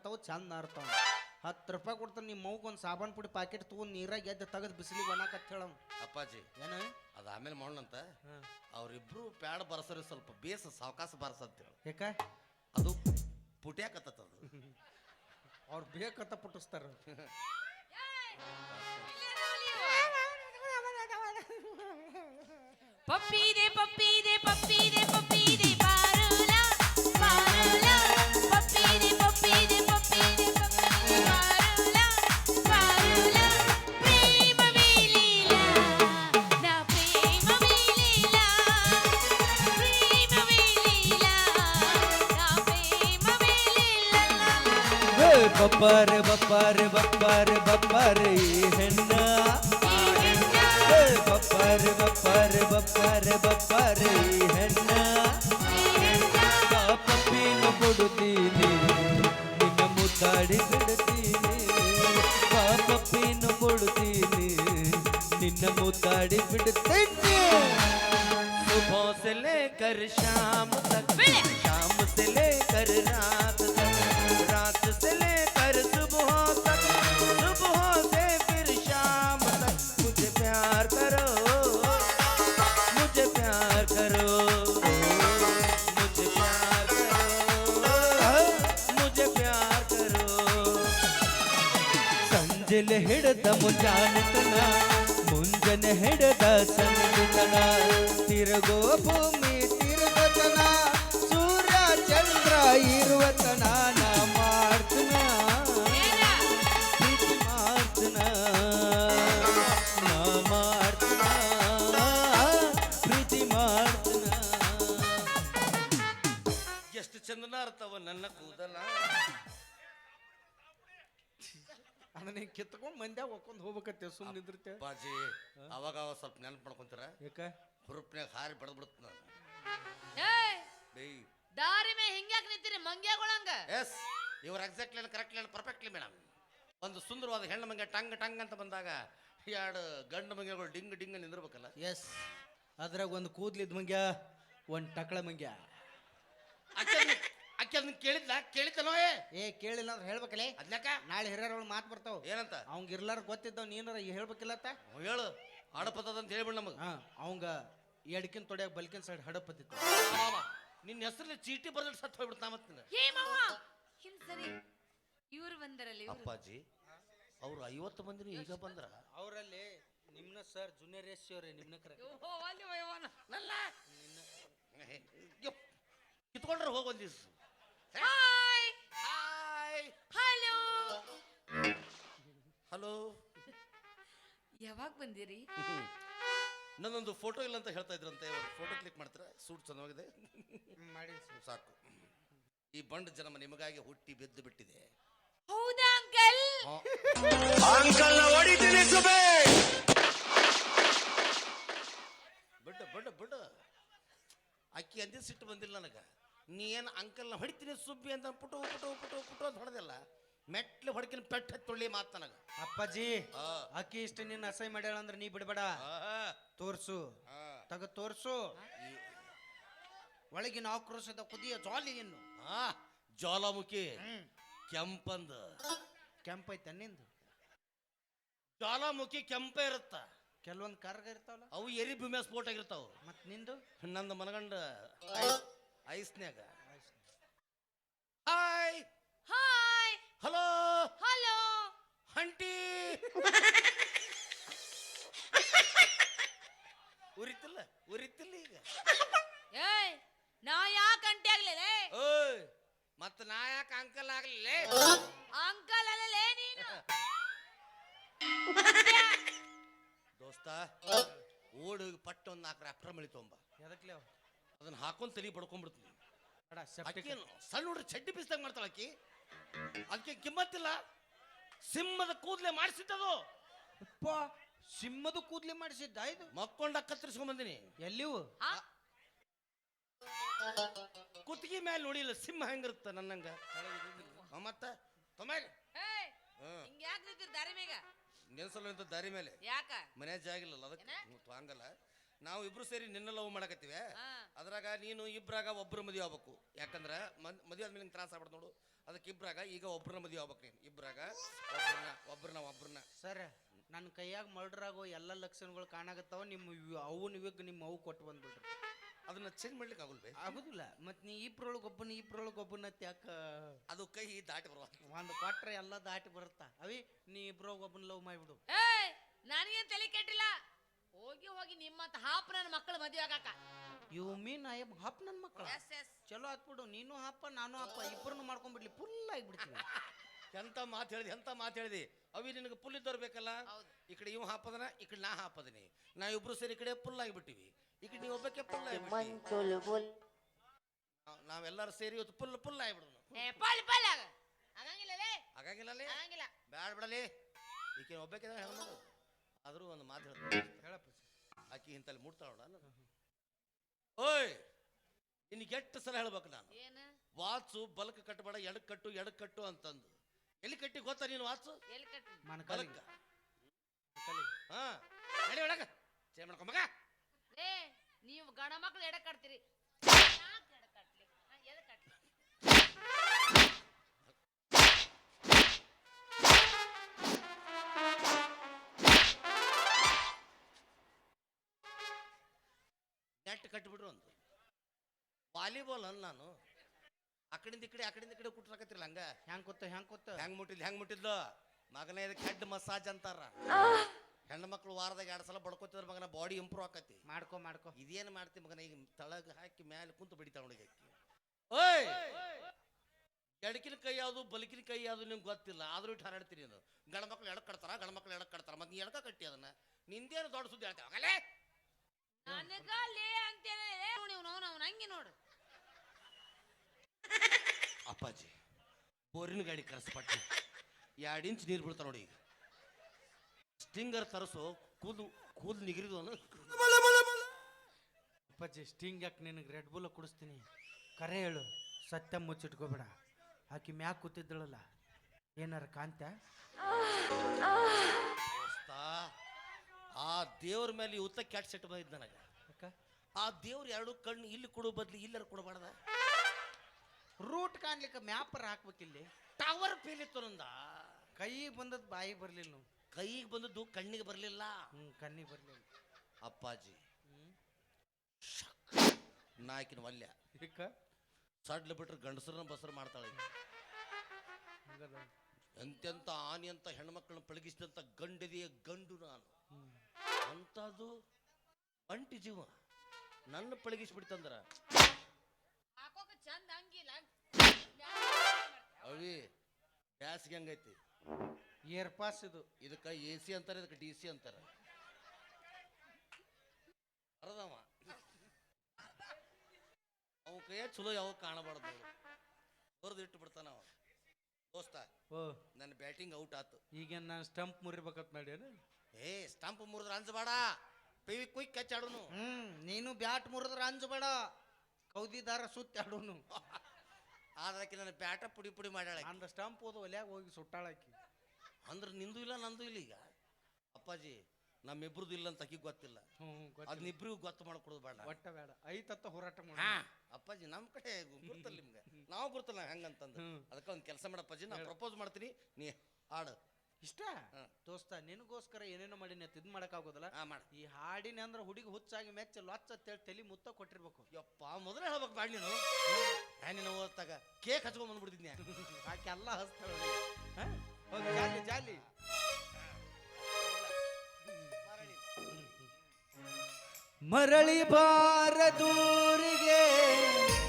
ನಾರಗತ್ತಾವ ಚಂದ ನಾರ್ತಾವ ಹತ್ತು ರೂಪಾಯಿ ಕೊಡ್ತಾನೆ ನಿಮ್ಮ ಮೌಗೆ ಒಂದು ಸಾಬಾನ್ ಪುಡಿ ಪ್ಯಾಕೆಟ್ ತೊಗೊಂಡು ನೀರಾಗ ಎದ್ದು ತೆಗೆದು ಬಿಸಿಲಿಗೆ ಒಣಕತ್ ಹೇಳಮ್ ಅಪ್ಪಾಜಿ ಏನು? ಅದು ಆಮೇಲೆ ಮಾಡೋಣಂತ. ಅವ್ರಿಬ್ರು ಪ್ಯಾಡ್ ಬರ್ಸರಿ ಸ್ವಲ್ಪ ಬೇಸ ಸಾವಕಾಶ ಬರ್ಸಂತೇಳಿ ಯಾಕ? ಅದು ಪುಟ್ಯಾಕತ್ತದ ಅದು. [LAUGHS] ಅವ್ರು ಬೇಕತ್ತ ಪುಟ್ಟಿಸ್ತಾರ. ಪಪ್ಪಿ ಇದೆ ಪಪ್ಪಿ ಇದೆ ಪಪ್ಪಿ ಇದೆ ಪಪ್ಪಿ ಬಪ್ಪಾರ ಬಪ್ಪರ್ ಬಪ್ಪರ್ ಬಪ್ಪರ್ ಈ ಹೆಣ್ಣ ತಿರುಗೋ ಭೂಮಿ ತಿರುಗತನ ಸೂರ್ಯ ಚಂದ್ರ ಇರುವತನ ನಾ ಮಾಡ್ತನ ಮಾಡ್ತನ ನಾ ಮಾಡ್ತನ ಪ್ರೀತಿ ಮಾಡ್ತನ ಎಷ್ಟು ಚಂದನ ಇರ್ತಾವ ನನ್ನ ಕೂದಲ? ಅದನ್ನ ಕಿತ್ಕೊಂಡ್ ಮಂದ್ಯಾಗ ಒಕ್ಕೊಂದ್ ಹೋಗ್ಬೇಕತ್ತೆ ಸುಮ್ಮನೆ ನಿಂದಿರ್ತೆ ಅಪ್ಪಾಜಿ ಅವಾಗ ಅವಾಗ ಸ್ವಲ್ಪ ನೆನಪು ಮಾಡ್ಕೊಂತಾರ? ಯಾಕ ಹುರುಪ್ನ್ಯಾಗ ಹಾರಿ ಬಡದ್ ಬಿಡುತ್ತ ನಾನು. ಏಯ್! ಬೇಯ್ ದಾರಿ ಮೇ ಹಿಂಗ್ಯಾಕ್ ನಿಂತೀರಿ? ಮಂಗ್ಯಾಗೊಳಂಗ ಎಸ್ ಇವ್ರ ಎಕ್ಸಾಕ್ಟ್ಲಿ ಕರೆಕ್ಟ್ಲಿ ಪರ್ಫೆಕ್ಟ್ಲಿ ಮೇಡಮ್ ಒಂದು ಸುಂದರವಾದ ಹೆಣ್ಣು ಮಂಗೆ ಟಂಗ್ ಟಂಗ್ ಅಂತ ಬಂದಾಗ ಎರಡು ಗಂಡು ಮಂಗೆಗಳು ಡಿಂಗ್ ಡಿಂಗ್ ನಿಂದಿರ್ಬೇಕಲ್ಲ? ಎಸ್ ಅದ್ರಾಗ ಒಂದು ಕೂದ್ಲಿದ್ ಮಂಗ್ಯ ಒಂದು ಟಕಳ ಮಂಗ್ಯ. ಅಕ್ಕಿ ಅಕ್ಕಿ ಅದನ್ನ ಕೇಳಿದ್ಲ? ಕೇಳಿದ್ದನೋ ಏ? ಏ ಕೇಳಿಲ್ಲ ಅಂದ್ರೆ ಹೇಳ್ಬೇಕಲೆ. ಅದ್ನ್ಯಾಕ? ನಾಳೆ ಹಿರಿಯರೊಳಗೆ ಮಾತು ಬರ್ತಾವ. ಏನಂತ? ಅವಂಗ ಇರ್ಲಾರ ಗೊತ್ತಿದ್ದವ್ ನೀನಾರ ಹೇಳ್ಬೇಕಿಲ್ಲತ್ತ ಹೇಳು. ಆಡಪತ್ತದ ಅಂತ ಹೇಳ್ಬಿಡ್ ನಮಗೆ. ಹಾಂ ಅವಂಗ ಎಡಕಿನ ತೊಡ್ಯಾಗ ಬಲ್ಕಿನ ಸೈಡ್ ಹಡಪತ್ತಿತ್ತು. ನಿನ್ನ ಹೆಸರಲ್ಲಿ ಚೀಟಿ ಬರ್ದ ಸತ್ತು ಹೋಗ್ಬಿಡ್ತಾ ಮತ್ತೆ ಏ ಮಾವ! ಹಿಂದ್ ಸರಿ. ಇವ್ರು ಬಂದರಲ್ಲಿ ಅಪ್ಪಾಜಿ ಅವ್ರು ಐವತ್ತು ಮಂದಿನೂ ಈಗ ಬಂದ್ರ? ಅವರಲ್ಲಿ ನಿಮ್ನ ಸರ್ ಜೂನಿಯರ್ ಎಸ್ ಅವ್ರೆ ನಿಮ್ನ ಕರೆ. ಕಿತ್ಕೊಂಡ್ರೆ ಹೋಗಿ ಒಂದ್ ದಿವ್ಸ. ಹಾಯ್ ಹಾಯ್ ಹಲೋ ಹಲೋ ಯಾವಾಗ ಬಂದಿರಿ? [LAUGHS] ನನ್ನೊಂದು ಫೋಟೋ ಇಲ್ಲ ಅಂತ ಹೇಳ್ತಾ ಇದ್ರಂತೆ. ಒಂದು ಫೋಟೋ ಕ್ಲಿಕ್ ಮಾಡ್ತಾರೆ? ಸೂಟ್ ಚೆನ್ನಾಗಿದೆ. ಮಾಡಿ ಸಾಕು. ಈ ಬಂಡ ಜನ್ಮ ನಿಮಗಾಗಿ ಹುಟ್ಟಿ ಬೆದ್ದು ಬಿಟ್ಟಿದೆ. ಹೌದಾ ಅಂಕಲ್? ಬಿಡ ಬಿಡ ಬಿಡ. ಅಕ್ಕಿ ಅಂದಿ ಸಿಟ್ಟು ಬಂದಿಲ್ಲ ನನಗೆ. ನೀ ಏನು ಅಂಕಲ್ನ ಹೊಡಿತೀನಿ ಸುಬ್ಬಿ ಅಂತ ಪುಟು ಪುಟು ಪುಟು ಪುಟು ಅಂತ ಹೊಡೆದಿಲ್ಲ. ಮೆಟ್ಲು ಹೊಡ್ಕಿನ ಪೆಟ್ಟ ಹತ್ತಿ ತೊಳ್ಳಿ ಮಾತು ನನಗೆ. ಅಪ್ಪಾಜಿ ಆ. ಅಕ್ಕಿ ಇಷ್ಟು ನಿನ್ನ ಅಸಹ್ಯ ಮಾಡ್ಯಾಳ ಅಂದ್ರೆ ನೀ ಬಿಡ್ಬೇಡ. ತೋರ್ಸು. ತಗ ತೋರ್ಸು. ಒಳಗಿನ ಆಕ್ರೋಶದ ಕುದಿಯ ಜಾಲಿ ಇನ್ನು. ಆ ಜ್ವಾಲಾಮುಖಿ. ಕೆಂಪಂದ. ಕೆಂಪೈತೆ ನಿಂದು. ಜ್ವಾಲಾಮುಖಿ ಕೆಂಪ ಇರುತ್ತ. ಕೆಲವೊಂದು ಕರ್ಗ ಇರ್ತಾವಲ್ಲ? ಅವು ಎರಿ ಭೂಮಿಯ ಸ್ಫೋಟ ಆಗಿರ್ತಾವ. ಮತ್ ನಿಂದು? ನಂದು ಮನಗಂಡ ಐಸ್. ಐಸ್ನ್ಯಾಗ. ಹಾಯ್. ಹಾಯ್. ಹಲೋ. ಹಲೋ. ಹಂಟಿ. [LAUGHS] ಉರಿತಿಲ್ಲ ಉರಿತಿಲ್ಲ ಈಗ. ಏಯ್ ನಾ ಯಾಕ ಅಂಟಿ ಆಗ್ಲಿಲ್ಲ ಓಯ್ ಮತ್ತ ನಾ ಯಾಕೆ ಅಂಕಲ್ ಆಗ್ಲಿಲ್ಲ ಅಂಕಲ್ ಅಲ್ಲಲೇ ನೀನು. ದೋಸ್ತ ಓಡ್ ಹೋಗಿ ಪಟ್ಟ ಒಂದು ನಾಲ್ಕು ಅಪ್ರ ಮಳಿ ತೊಂಬ ಎದಕ್ಲೆ ಅವ? ಅದನ್ನ ಹಾಕೊಂಡ್ ತಲಿ ಬಡ್ಕೊಂಡ್ಬಿಡ್ತೀನಿ ಅಡ ಸೆಪ್ಟಿಕ್. ಸಣ್ಣ ಹುಡ್ರಿ ಚಡ್ಡಿ ಬೀಸ್ದಂಗ್ ಮಾಡ್ತಾಳ ಆಕಿ ಅದಕ್ಕೆ ಕಿಮ್ಮತ್ತಿಲ್ಲ. ಸಿಂಹದ ಕೂದಲೆ ಮಾಡಿಸಿದ್ದದು ಅಪ್ಪ ಸಿಂಹದ ಕೂದ್ಲಿ ಮಾಡಿಸಿದ್ದ? ಇದು ಮಕ್ಕೊಂಡ ಕತ್ತರಿಸ್ಕೊಂಡ್ ಬಂದಿನಿ. ಎಲ್ಲಿವು? ಆ? ಕುತ್ತಿಗೆ ಮೇಲೆ ನೋಡಿಲ್ಲ ಸಿಂಹ ಹೆಂಗಿರುತ್ತ ನನ್ನಂಗ? ಆ, ಮತ್ತ? ತೊಮ್ಯಾಗ? ಏಯ್ ಹ್ಮ್ ಹಿಂಗ್ ಯಾಕೆ ನಿಂತಿರ್ ದಾರಿ ಮೇಗ ದಾರಿ ಮೇಲೆ ಯಾಕ? ಮನೆ ಜಾಗಿಲ್ಲಲ್ಲ ಅದಕ್ಕೆ? ಹ್ಞೂ, ಹಂಗಲ್ಲ. ನಾವು ಇಬ್ರು ಸೇರಿ ನಿನ್ನ ಲವ್ ಮಾಡಕತ್ತೀವಿ. ಅದ್ರಾಗ ನೀನು ಇಬ್ರಾಗ ಒಬ್ರು ಮದುವೆ ಆಗ್ಬೇಕು. ಯಾಕಂದ್ರ ಮದ್- ಮದುವೆ ಆದ್ಮೇಲೆ ನಿಂಗೆ ತ್ರಾಸ ಆಗ್ಬಿಡ್ತು ನೋಡು. ಅದಕ್ಕೆ ಇಬ್ರಾಗ ಈಗ ಒಬ್ರನ್ನ ಮದುವೆ ಆಗ್ಬೇಕು ನೀನು. ಇಬ್ರಾಗ ಒಬ್ರನ್ನ ಒಬ್ರನ್ನ ಒಬ್ರನ್ನ. ಸರ್. ನನ್ನ ಕೈಯಾಗ ಮರ್ಡರ್ ಆಗೋ ಎಲ್ಲ ಲಕ್ಷಣಗಳು ಕಾಣಾಗತ್ತಾವ ನಿಮ್ಮ ಇವ್- ಅವನ್ ಇವಾಗ ನಿಮ್ಮ ಅವು ಕೊಟ್ಟು ಬಂದ್ಬಿಡ್ರಿ. ಅದನ್ನ ಚೇಂಜ್ ಮಾಡ್ಲಿಕ್ಕೆ ಆಗಲ್ ಬೇ? ಆಗುದಿಲ್ಲ. ಮತ್ ನೀ ಇಬ್ರೊಳಗೆ ಒಬ್ಬನ ಇಬ್ರೊಳಗೆ ಒಬ್ಬನ ಯಾಕ? ಅದು ಕೈ ದಾಟಿ ಬರುವ ಒಂದು ಕೊಟ್ರೆ ಎಲ್ಲ ದಾಟಿ ಬರುತ್ತಾ? ಅವಿ ನೀ ಇಬ್ರೊಳಗೆ ಒಬ್ಬನ ಲವ್ ಮಾಡಿಬಿಡು. ಏಯ್ ನನಗೇನ್ ತಲೆ ಕೆಟ್ಟಿಲ್ಲ ಹೋಗಿ ಹೋಗಿ ನಿಮ್ಮಂತ ಹಾಪ್ ನನ್ನ ಮಕ್ಕಳು ಮದುವೆ ಆಗಾಕ you mean I am happy ನನ್ನ ಮಕ್ಕಳ ಎಸ್ ಎಸ್ ಚಲೋ ಆತ್ಬಿಡು ನೀನು ಹಪ್ಪ ನಾನು ಹಪ್ಪ ಇಬ್ಬರನ್ನು ಮಾಡ್ಕೊಂಡ್ಬಿಡ್ಲಿ ಫುಲ್ ಆಗಿಬಿಡ್ತೀವಿ [LAUGHS] ಎಂತ ಮಾತು ಹೇಳಿದೆ ಎಂತ ಮಾತು ಹೇಳಿದೆ? ಅವಿ ನಿನಗೆ ಪುಲ್ ಇದ್ದವ್ರು ಬೇಕಲ್ಲ? ಈ ಕಡೆ ಇವ್ ಹಾಪದನ ಈ ಕಡೆ ನಾ ಹಾಪದನಿ. ನಾ ಇಬ್ರು ಸೇರಿ ಈ ಕಡೆ ಪುಲ್ ಆಗಿಬಿಟ್ಟಿವಿ. ಈ ಕಡೆ ನೀವು ಒಬ್ಬಕ್ಕೆ ಪುಲ್ ಆಗಿಬಿಟ್ಟಿ ನಾವೆಲ್ಲರೂ ಸೇರಿ ಇವತ್ತು ಪುಲ್ ಪುಲ್ ಆಗಿಬಿಡೋಣ ಆಗಂಗಿಲ್ಲಲೇ ಬ್ಯಾಡ ಬಿಡಲಿ ಈಕೆ ಒಬ್ಬಕ್ಕೆ ಹೆಣ್ಮಗಳು ಆದರೂ ಒಂದು ಮಾತು ಹೇಳ್ತೀನಿ. ಹೇಳಪ್ಪ ಆಕಿ ಇಂತಲ್ಲಿ ಮುಟ್ತಾಳ ಓಯ್! ನಿನಗೆ ಎಷ್ಟು ಸಲ ಹೇಳ್ಬೇಕು ನಾನು? ಏನ? ವಾಚು ಬಲ್ಕ್ ಕಟ್ಟಬೇಡ ಎಡಕ್ ಕಟ್ಟು ಎಡಕ್ ಕಟ್ಟು ಅಂತಂದು. ಕಟ್ಟಿ ಗೊತ್ತಾ ನೀನು ವಾಚು ಎಲ್ಲಿ ಕಟ್ಟಿ ಮನಕಲಿ ಬಲಕ್ಕ ಹಾ ನಡಿ ಒಳಗ ಚೇ ಮಾಡ್ಕೊ ಮಗ ಏ ನೀವು ಗಂಡ ಮಕ್ಳು ಎಡ ಕಟ್ತೀರಿ ಯಾಕ್ ಎಡ ಕಟ್ಲಿ ಹಾ, ಎದಕ್ ಕಟ್ಲಿ ನೆಟ್ ಕಟ್ಟಿಬಿಡ್ರು ಒಂದು ವಾಲಿಬಾಲ್ ಅಲ್ಲ ನಾನು ಆ ಕಡೆಯಿಂದ ಈ ಕಡೆ ಆ ಕಡೆಯಿಂದ ಈ ಕಡೆ ಕುಟ್ರಾಕತ್ತಿರಲ್ಲ ಹಂಗ? ಹೆಂಗ್ ಕೊತ್ತ ಹೆಂಗ್ ಕೊತ್ತ? ಹೆಂಗ್ ಮುಟ್ಟಿದ್ ಹೆಂಗ್ ಮುಟ್ಟಿದ್ಲು? ಮಗನ ಇದಕ್ಕೆ ಹೆಡ್ ಮಸಾಜ್ ಅಂತಾರ. ಹೆಣ್ಣು ಮಕ್ಳು ವಾರದಾಗ ಎರಡು ಸಲ ಬಡ್ಕೋತಿದ್ರ ಮಗನ ಬಾಡಿ ಇಂಪ್ರೂವ್ ಆಕತಿ. ಮಾಡ್ಕೊ ಮಾಡ್ಕೊ. ಇದೇನು ಮಾಡ್ತಿ ಮಗನ ಈಗ ತಳಗ ಹಾಕಿ ಮ್ಯಾಲೆ ಕುಂತು ಬಡಿತಾಳ ಹುಡುಗಿ ಅಕ್ಕಿ ಓಯ್! ಎಡಕಿನ ಕೈ ಯಾವುದು ಬಲಕಿನ ಕೈ ಯಾವುದು ನಿಮ್ಗೆ ಗೊತ್ತಿಲ್ಲ. ಆದ್ರೂ ಇಟ್ಟು ಹರಡ್ತೀರಿ ನೀನು. ಗಂಡ ಮಕ್ಳು ಎಡಕ್ ಕಟ್ತಾರ ಗಂಡ ಮಕ್ಳು ಎಡಕ್ ಕಟ್ತಾರ. ಮತ್ತೆ ನೀ ಎಡಕ ಕಟ್ಟಿ ಅದನ್ನ. ನಿಂದೇನು ದೊಡ್ಡ ಸುದ್ದಿ ಹೇಳ್ತಾವ. ಆಗಲೇ ಅಂತೇನೆ ನೀವು ನಾವು ನಾವು ಹಂಗೆ ನೋಡು. ಅಪ್ಪಾಜಿ ಬೋರಿನ ಗಾಡಿ ಕರೆಸ್ಪಟ್ಟು ಎರಡು ಇಂಚ್ ನೀರು ಬಿಡ್ತಾರ ನೋಡಿ ಈಗ. ಸ್ಟಿಂಗರ್ ತರಿಸು ಕೂದಲು ಕೂದಲು ನಿಗಿರಿದು ಅಪ್ಪಾಜಿ ಸ್ಟಿಂಗ್ ಯಾಕೆ ನಿನಗೆ ರೆಡ್ ಬುಲ್ ಕುಡಿಸ್ತೀನಿ? ಕರೆ ಹೇಳು ಸತ್ಯ ಮುಚ್ಚಿಟ್ಕೋಬೇಡ. ಆಕಿ ಮ್ಯಾಕ್ ಕೂತಿದ್ದಳಲ್ಲ ಏನಾರ ಕಾಂತ ದೋಸ್ತ ಆ ದೇವ್ರ ಮೇಲೆ ಇವತ್ತ ಕ್ಯಾಟ್ ಸೆಟ್ ಬಂದಿದ್ದು ನನಗೆ. ಆ ದೇವ್ರ ಎರಡು ಕಣ್ಣು ಇಲ್ಲಿ ಕೊಡೋ ಬದ್ಲಿ ಇಲ್ಲಾರು ಕೊಡಬಾರ್ದ. ರೂಟ್ ಕಾಣ್ಲಿಕ್ಕೆ ಮ್ಯಾಪರ್ ಹಾಕ್ಬೇಕಿಲ್ಲಿ? ಟವರ್ ಫೇಲ್ ಇತ್ತು ನಂದ. ಕೈ ಬಂದದ್ದು ಬಾಯಿ ಬರಲಿಲ್ಲ ನಾವು ಕೈಗೆ ಬಂದದ್ದು ಕಣ್ಣಿಗೆ ಬರಲಿಲ್ಲ. ಹ್ಞೂ ಕಣ್ಣಿಗೆ ಬರ್ಲಿಲ್ಲ. ಅಪ್ಪಾಜಿ. ನಾಯಕಿನ ವಲ್ಯ. ಇಕ್ಕ ಸಡ್ಲ ಬಿಟ್ರೆ ಗಂಡಸರನ್ನ ಬಸರು ಮಾಡ್ತಾಳೆ. ಈಕಿ. ಹಂಗದ? ಎಂತೆಂತ ಆನಿ ಅಂತ ಹೆಣ್ಮಕ್ಳನ್ನ ಪಳಗಿಸಿದಂಥ ಗಂಡದಿಯ ಗಂಡು ನಾನು. ಹ್ಮ್. ಅಂಥದ್ದು ಅಂಟಿ ಜೀವ. ನನ್ನ ಪಳಗಿಸ್ಬಿಡ್ತಂದ್ರ. ಅವಿ ಬ್ಯಾಸ್ಗೆ ಹಂಗೈತಿ? ಏರ್ ಪಾಸ್ ಇದು. ಇದಕ್ಕೆ ಎ ಸಿ ಅಂತಾರೆ ಇದಕ್ಕೆ ಡಿ ಸಿ ಅಂತಾರೆ. ಅರ್ಧವ? ಅವ ಕೈಯ ಚಲೋ ಯಾವ ಕಾಣಬಾರ್ದು ಬರ್ದು ಇಟ್ಟು ಬಿಡ್ತಾನ ಅವ. ದೋಸ್ತ ಓ. ನನ್ನ ಬ್ಯಾಟಿಂಗ್ ಔಟ್ ಆತು. ಈಗ ನಾನು ಸ್ಟಂಪ್ ಮುರಿಬೇಕಂತ ಮಾಡ್ಯಾನ? ಏ ಸ್ಟಂಪ್ ಮುರಿದ್ರೆ ಅಂಜಬೇಡ. ಪೇವಿ ಕ್ವಿಕ್ ಕಚ್ಚಾಡುನು. ಹ್ಮ್ ನೀನು ಬ್ಯಾಟ್ ಮುರಿದ್ರೆ ಅಂಜಬೇಡ. ಕೌದಿದಾರ ಸುತ್ತ [LAUGHS] ಆದ್ರಕ್ಕೆ ನನ್ನ ಪ್ಯಾಟ ಪುಡಿ ಪುಡಿ ಮಾಡ್ಯಾಳ ಅಂದ್ರೆ ಅಂದ ಸ್ಟಂಪ್ ಓದು ಒಲ್ಯಾಗ ಹೋಗಿ ಸುಟ್ಟಾಳಾಕಿ ಅಂದ್ರೆ ನಿಂದು ಇಲ್ಲ ನಂದು ಇಲ್ಲ ಈಗ. ಅಪ್ಪಾಜಿ ನಮ್ಮಿಬ್ರದ್ದು ಇಲ್ಲ ಅಂತ ಅಕ್ಕಿ ಗೊತ್ತಿಲ್ಲ. ಹ್ಞೂ ಗೊತ್ತಿಲ್ಲ. ಅದನ್ನಿಬ್ರಿಗೂ ಗೊತ್ತು ಮಾಡ್ಕೊಡೋದು ಬೇಡ. ಒಟ್ಟ ಬೇಡ. ಐತತ್ತ ಹೋರಾಟ ಮಾಡ ಹಾ ಅಪ್ಪಾಜಿ ನಮ್ಮ ಕಡೆ ಗುರ್ತಲ್ಲ ನಿಮ್ಗೆ. ನಾವು ಗುರ್ತಲ್ಲ ಹಂಗಂತಂದು. ಅದಕ್ಕೆ ಒಂದು ಕೆಲಸ ಮಾಡಪ್ಪಾಜಿ ನಾನು ಪ್ರಪೋಸ್ ಮಾಡ್ತೀನಿ. ನೀ ಹಾಡು. ಇಷ್ಟ. ದೋಸ್ತ ನಿನಗೋಸ್ಕರ ಏನೇನೋ ಮಾಡಿ ನೀವು ಇದು ಮಾಡಕ್ ಆಗೋದಲ್ಲ? ಹಾ ಮಾಡ. ಈ ಹಾಡಿನ ಅಂದ್ರೆ ಹುಡುಗಿ ಹುಚ್ಚಾಗಿ ಮೆಚ್ಚ ಲೊಚ್ಚ ಅಂತೇಳಿ ತಲೆ ಮುತ್ತ ಕೊಟ್ಟಿರ್ಬೇಕು. ಯಪ್ಪ ಮೊದಲೇ ಹೇಳ್ಬೇಕು ಬಾಡ್ ನೀನು. ನಾನು ಓದ್ತಾಗ ಕೇಕ್ ಹಚ್ಕೊಂಡ್ ಬಂದ್ಬಿಡ್ತಿದ್ನಿ ಆಕೆ ಎಲ್ಲ ಹಸ್ತಾಳ ಹೋಗಿ ಜಾಲಿ ಜಾಲಿ. ಮರಳಿ ಬಾರದೂರಿಗೆ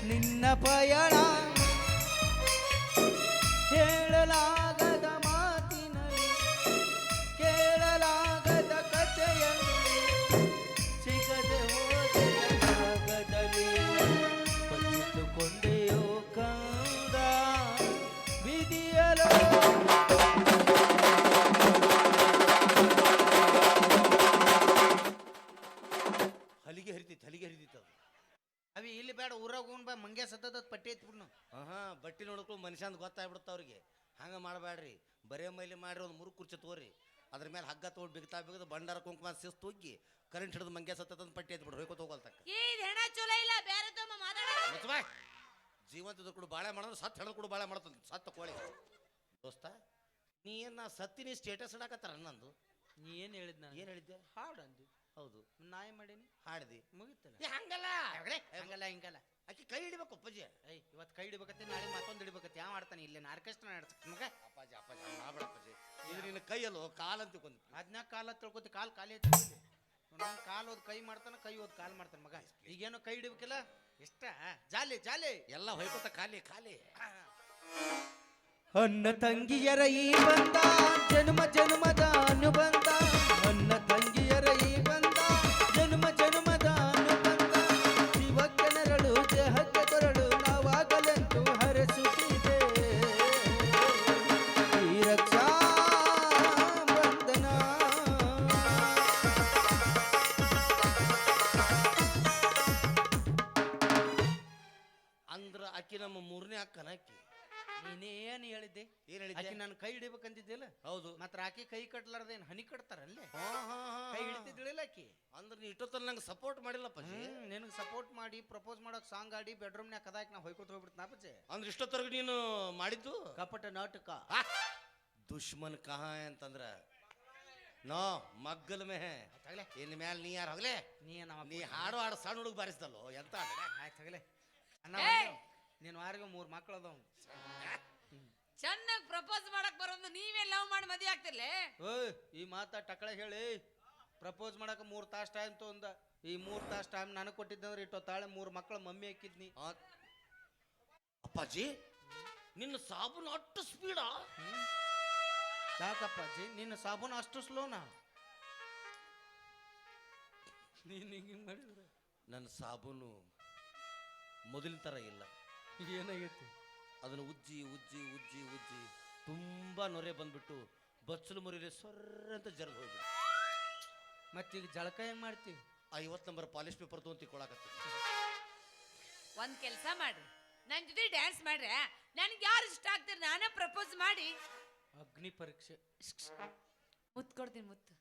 ನಿನ್ನ ಪಯಣ ಬಟ್ಟಿ ನೋಡ್ಕೊಂಡು ಮನುಷ್ಯಂದು ಗೊತ್ತಾಗ್ಬಿಡುತ್ತ ಅವ್ರಿಗೆ. ಹಂಗೆ ಮಾಡಬೇಡ್ರಿ ಬರೇ ಮೈಲಿ ಮಾಡಿರಿ ಒಂದು ಮುರು ಕುರ್ಚಿ ತೋರಿ ಅದ್ರ ಮೇಲೆ ಹಗ್ಗ ತೊಗೊಂಡು ಬಿಗ್ತಾ ಬಿಗದು ಬಂಡಾರ ಕುಂಕುಮ ಸಿಸ್ತು ಹೋಗಿ ಕರೆಂಟ್ ಹಿಡಿದು ಮಂಗೆ ಸತ್ತದ ಪಟ್ಟಿ ಬಿಡ್ರಿ ಹೋಯ್ಕೋತ ಹೋಗಲ್ತಕ್ಕ ಈ ಹೆಣ ಚಲೋ ಇಲ್ಲ ಬೇರೆ ತಮ್ಮ ಮಾತಾಡ. ಮುಚ್ಚಬಾ ಜೀವಂತದ ಕೂಡ ಬಾಳೆ ಮಾಡೋದು ಸತ್ತು ಹಿಡಿದು ಕೂಡ ಬಾಳೆ ಮಾಡ್ತದೆ. ಸತ್ತು ಕೋಳಿ. ದೋಸ್ತ ನೀ ಏನು ನಾ ಸತ್ತಿನಿ ಸ್ಟೇಟಸ್ ಇಡಾಕತ್ತಾರ ನಂದು? ನೀ ಏನು ಹೇಳಿದ್ ನಾನು? ಏನ್ ಹೇಳಿದ್ದೆ? ಹಾಡು ಅಂದಿ. ಹೌದು. ನಾಯಿ ಮಾಡೀನಿ? ಹಾಡ್ದಿ. ಮುಗಿತಲ್ಲ? ಏ ಹಂಗಲ್ಲ. ಹಂಗಲ್ಲ ಹಿಂಗಲ್ಲ. ಆಕಿ ಕೈ ಹಿಡಿಬೇಕು ಅಪ್ಪಾಜಿ. ಐ ಇವತ್ತು ಕೈ ಹಿಡಿಬೇಕತ್ತೆ ನಾಳೆ ಮತ್ತೊಂದು ಹಿಡಿಬೇಕತ್ತೆ. ಯಾವ ಮಾಡ್ತಾನೆ? ಇಲ್ಲೇ ಆರ್ಕೆಸ್ಟ್ರಾ ನಡೆಸ್ತಾನೆ ಮಗ. ಅಪ್ಪಾಜಿ ಅಪ್ಪಾಜಿ ಹಂಗ್ ಮಾಡ್ಬೇಡ ಅಪ್ಪಾಜಿ. ಇದು ನಿನ್ನ ಕೈಯಲ್ಲೋ ಕೊಂದು ಅದನ್ನ ಕಾಲ ತಿಳ್ಕೊತಿ ಕಾಲು ಖಾಲಿ ಐತಿ ನಮ್ಮ ಕಾಲು ಓದ್ ಕೈ ಮಾಡ್ತಾನೆ ಕೈ ಓದ್ ಕಾಲು ಮಾಡ್ತಾನೆ ಮಗ. ಈಗೇನೋ ಕೈ ಹಿಡಿಬೇಕಿಲ್ಲ? ಇಷ್ಟ ಜಾಲಿ ಜಾಲಿ. ಎಲ್ಲ ಹೊಯ್ಕೋತ ಖಾಲಿ ಖಾಲಿ. ಅನ್ನ ತಂಗಿಯರ ಈ ಬಂದ ಜನ್ಮ ಜನ್ಮದ ಅನುಬಂಧ. ಅನ್ನ ತಂಗಿಯರ ಈ ನೀ ಇಷ್ಟೊತ್ತಲ್ಲಿ ನಂಗೆ ಸಪೋರ್ಟ್ ಮಾಡಿಲ್ಲ ಅಪ್ಪಾಜಿ ನಿನಗೆ ಸಪೋರ್ಟ್ ಮಾಡಿ ಪ್ರಪೋಸ್ ಮಾಡೋಕೆ ಸಾಂಗ್ ಆಡಿ ಬೆಡ್ರೂಮ್ನ್ಯಾಗ ಕದಾಕ್ ನಾ ಹೊಯ್ಕೊತ ಹೋಗ್ಬಿಡ್ತೀನಿ ಅಪ್ಪಚ್ಚೆ ಅಂದ್ರೆ ಇಷ್ಟೊತ್ತರ್ಗೆ ನೀನು ಮಾಡಿದ್ದು? ಕಪಟ ನಾಟಕ. ಆ, ದುಶ್ಮನ್ ಕಹಾ ಅಂತಂದ್ರ. ನೋ ಮಗ್ಗಲ್ ಮೇ ತಗಲೆ. ಇನ್ ಮ್ಯಾಲ ನೀ ಯಾರು ಹೋಗ್ಲೆ? ನೀ ನಮ್ಮ ನೀ ಹಾಡು ಹಾಡು ಸಣ್ಣ ಹುಡುಗ ಬಾರಿಸ್ದಲ್ಲೋ ಎಂತ ಹಾಡು? ಆಯ್ತು ತಗಲೆ. ಅಣ್ಣ ಏಯ್! ವಾರಿಗೆ ಮೂರು ಮಕ್ಳು ಅದಾವ. ಚೆನ್ನಾಗಿ ಪ್ರಪೋಸ್ ಮಾಡಕ್ ಬರೋದು ನೀವೇ ಲವ್ ಮಾಡಿ ಮದುವೆ ಆಗ್ತಿರ್ಲೇ? ಓಯ್ ಈ ಮಾತ ಟಕಳೆ ಹೇಳಿ. ಪ್ರಪೋಸ್ ಮಾಡಕ್ಕೆ ಮೂರು ತಾಸು ಟೈಮ್ ತೊಗೊಂದ ಈ ಮೂರು ತಾಸು ಟೈಮ್ ನನಗೆ ಕೊಟ್ಟಿದ್ದಂದ್ರೆ ಇಟ್ಟು ತಾಳೆ ಮೂರು ಮಕ್ಕಳು ಮಮ್ಮಿ ಹಾಕಿದ್ನಿ. ಆ, ಅಪ್ಪಾಜಿ ನಿನ್ನ ಸಾಬೂನು ಅಷ್ಟು ಸ್ಪೀಡಾ ಸಾಕಪ್ಪಾಜಿ ನಿನ್ನ ಸಾಬೂನು ಅಷ್ಟು ಸ್ಲೋನಾ ನೀನು ಹಿಂಗೆ ಮಾಡಿದ್ರೆ? ನನ್ನ ಸಾಬೂನು ಮೊದಲಿನ ಥರ ಇಲ್ಲ. ಏನಾಗೈತಿ? ಅದನ್ನು ಉಜ್ಜಿ ಉಜ್ಜಿ ಉಜ್ಜಿ ಉಜ್ಜಿ ತುಂಬಾ ನೊರೆ ಬಂದ್ಬಿಟ್ಟು ಬಚ್ಚಲು ಮುರಿಲೆ ಸೊರ್ರ ಅಂತ ಜರ್ಗ್ ಹೋಗ್ಬಿಟ್ಟು ಮತ್ತೀಗ ಜಳಕ ಹೆಂಗ್ ಮಾಡ್ತೀವಿ ಐವತ್ತು ನಂಬರ್ ಪಾಲಿಶ್ ಪೇಪರ್ ತೊಗೊಂಡು ತಿಕ್ಕೊಳಕತ್ತಿ. ಒಂದ್ ಕೆಲಸ ಮಾಡ್ರಿ. ನನ್ ಜೊತೆ ಡ್ಯಾನ್ಸ್ ಮಾಡ್ರೆ ನನ್ಗೆ ಯಾರು ಇಷ್ಟ ಆಗ್ತಾರೆ ನಾನೇ ಪ್ರಪೋಸ್ ಮಾಡಿ. ಅಗ್ನಿ ಪರೀಕ್ಷೆ. ಮುತ್ ಕೊಡ್ತೀನಿ ಮುತ್ತು.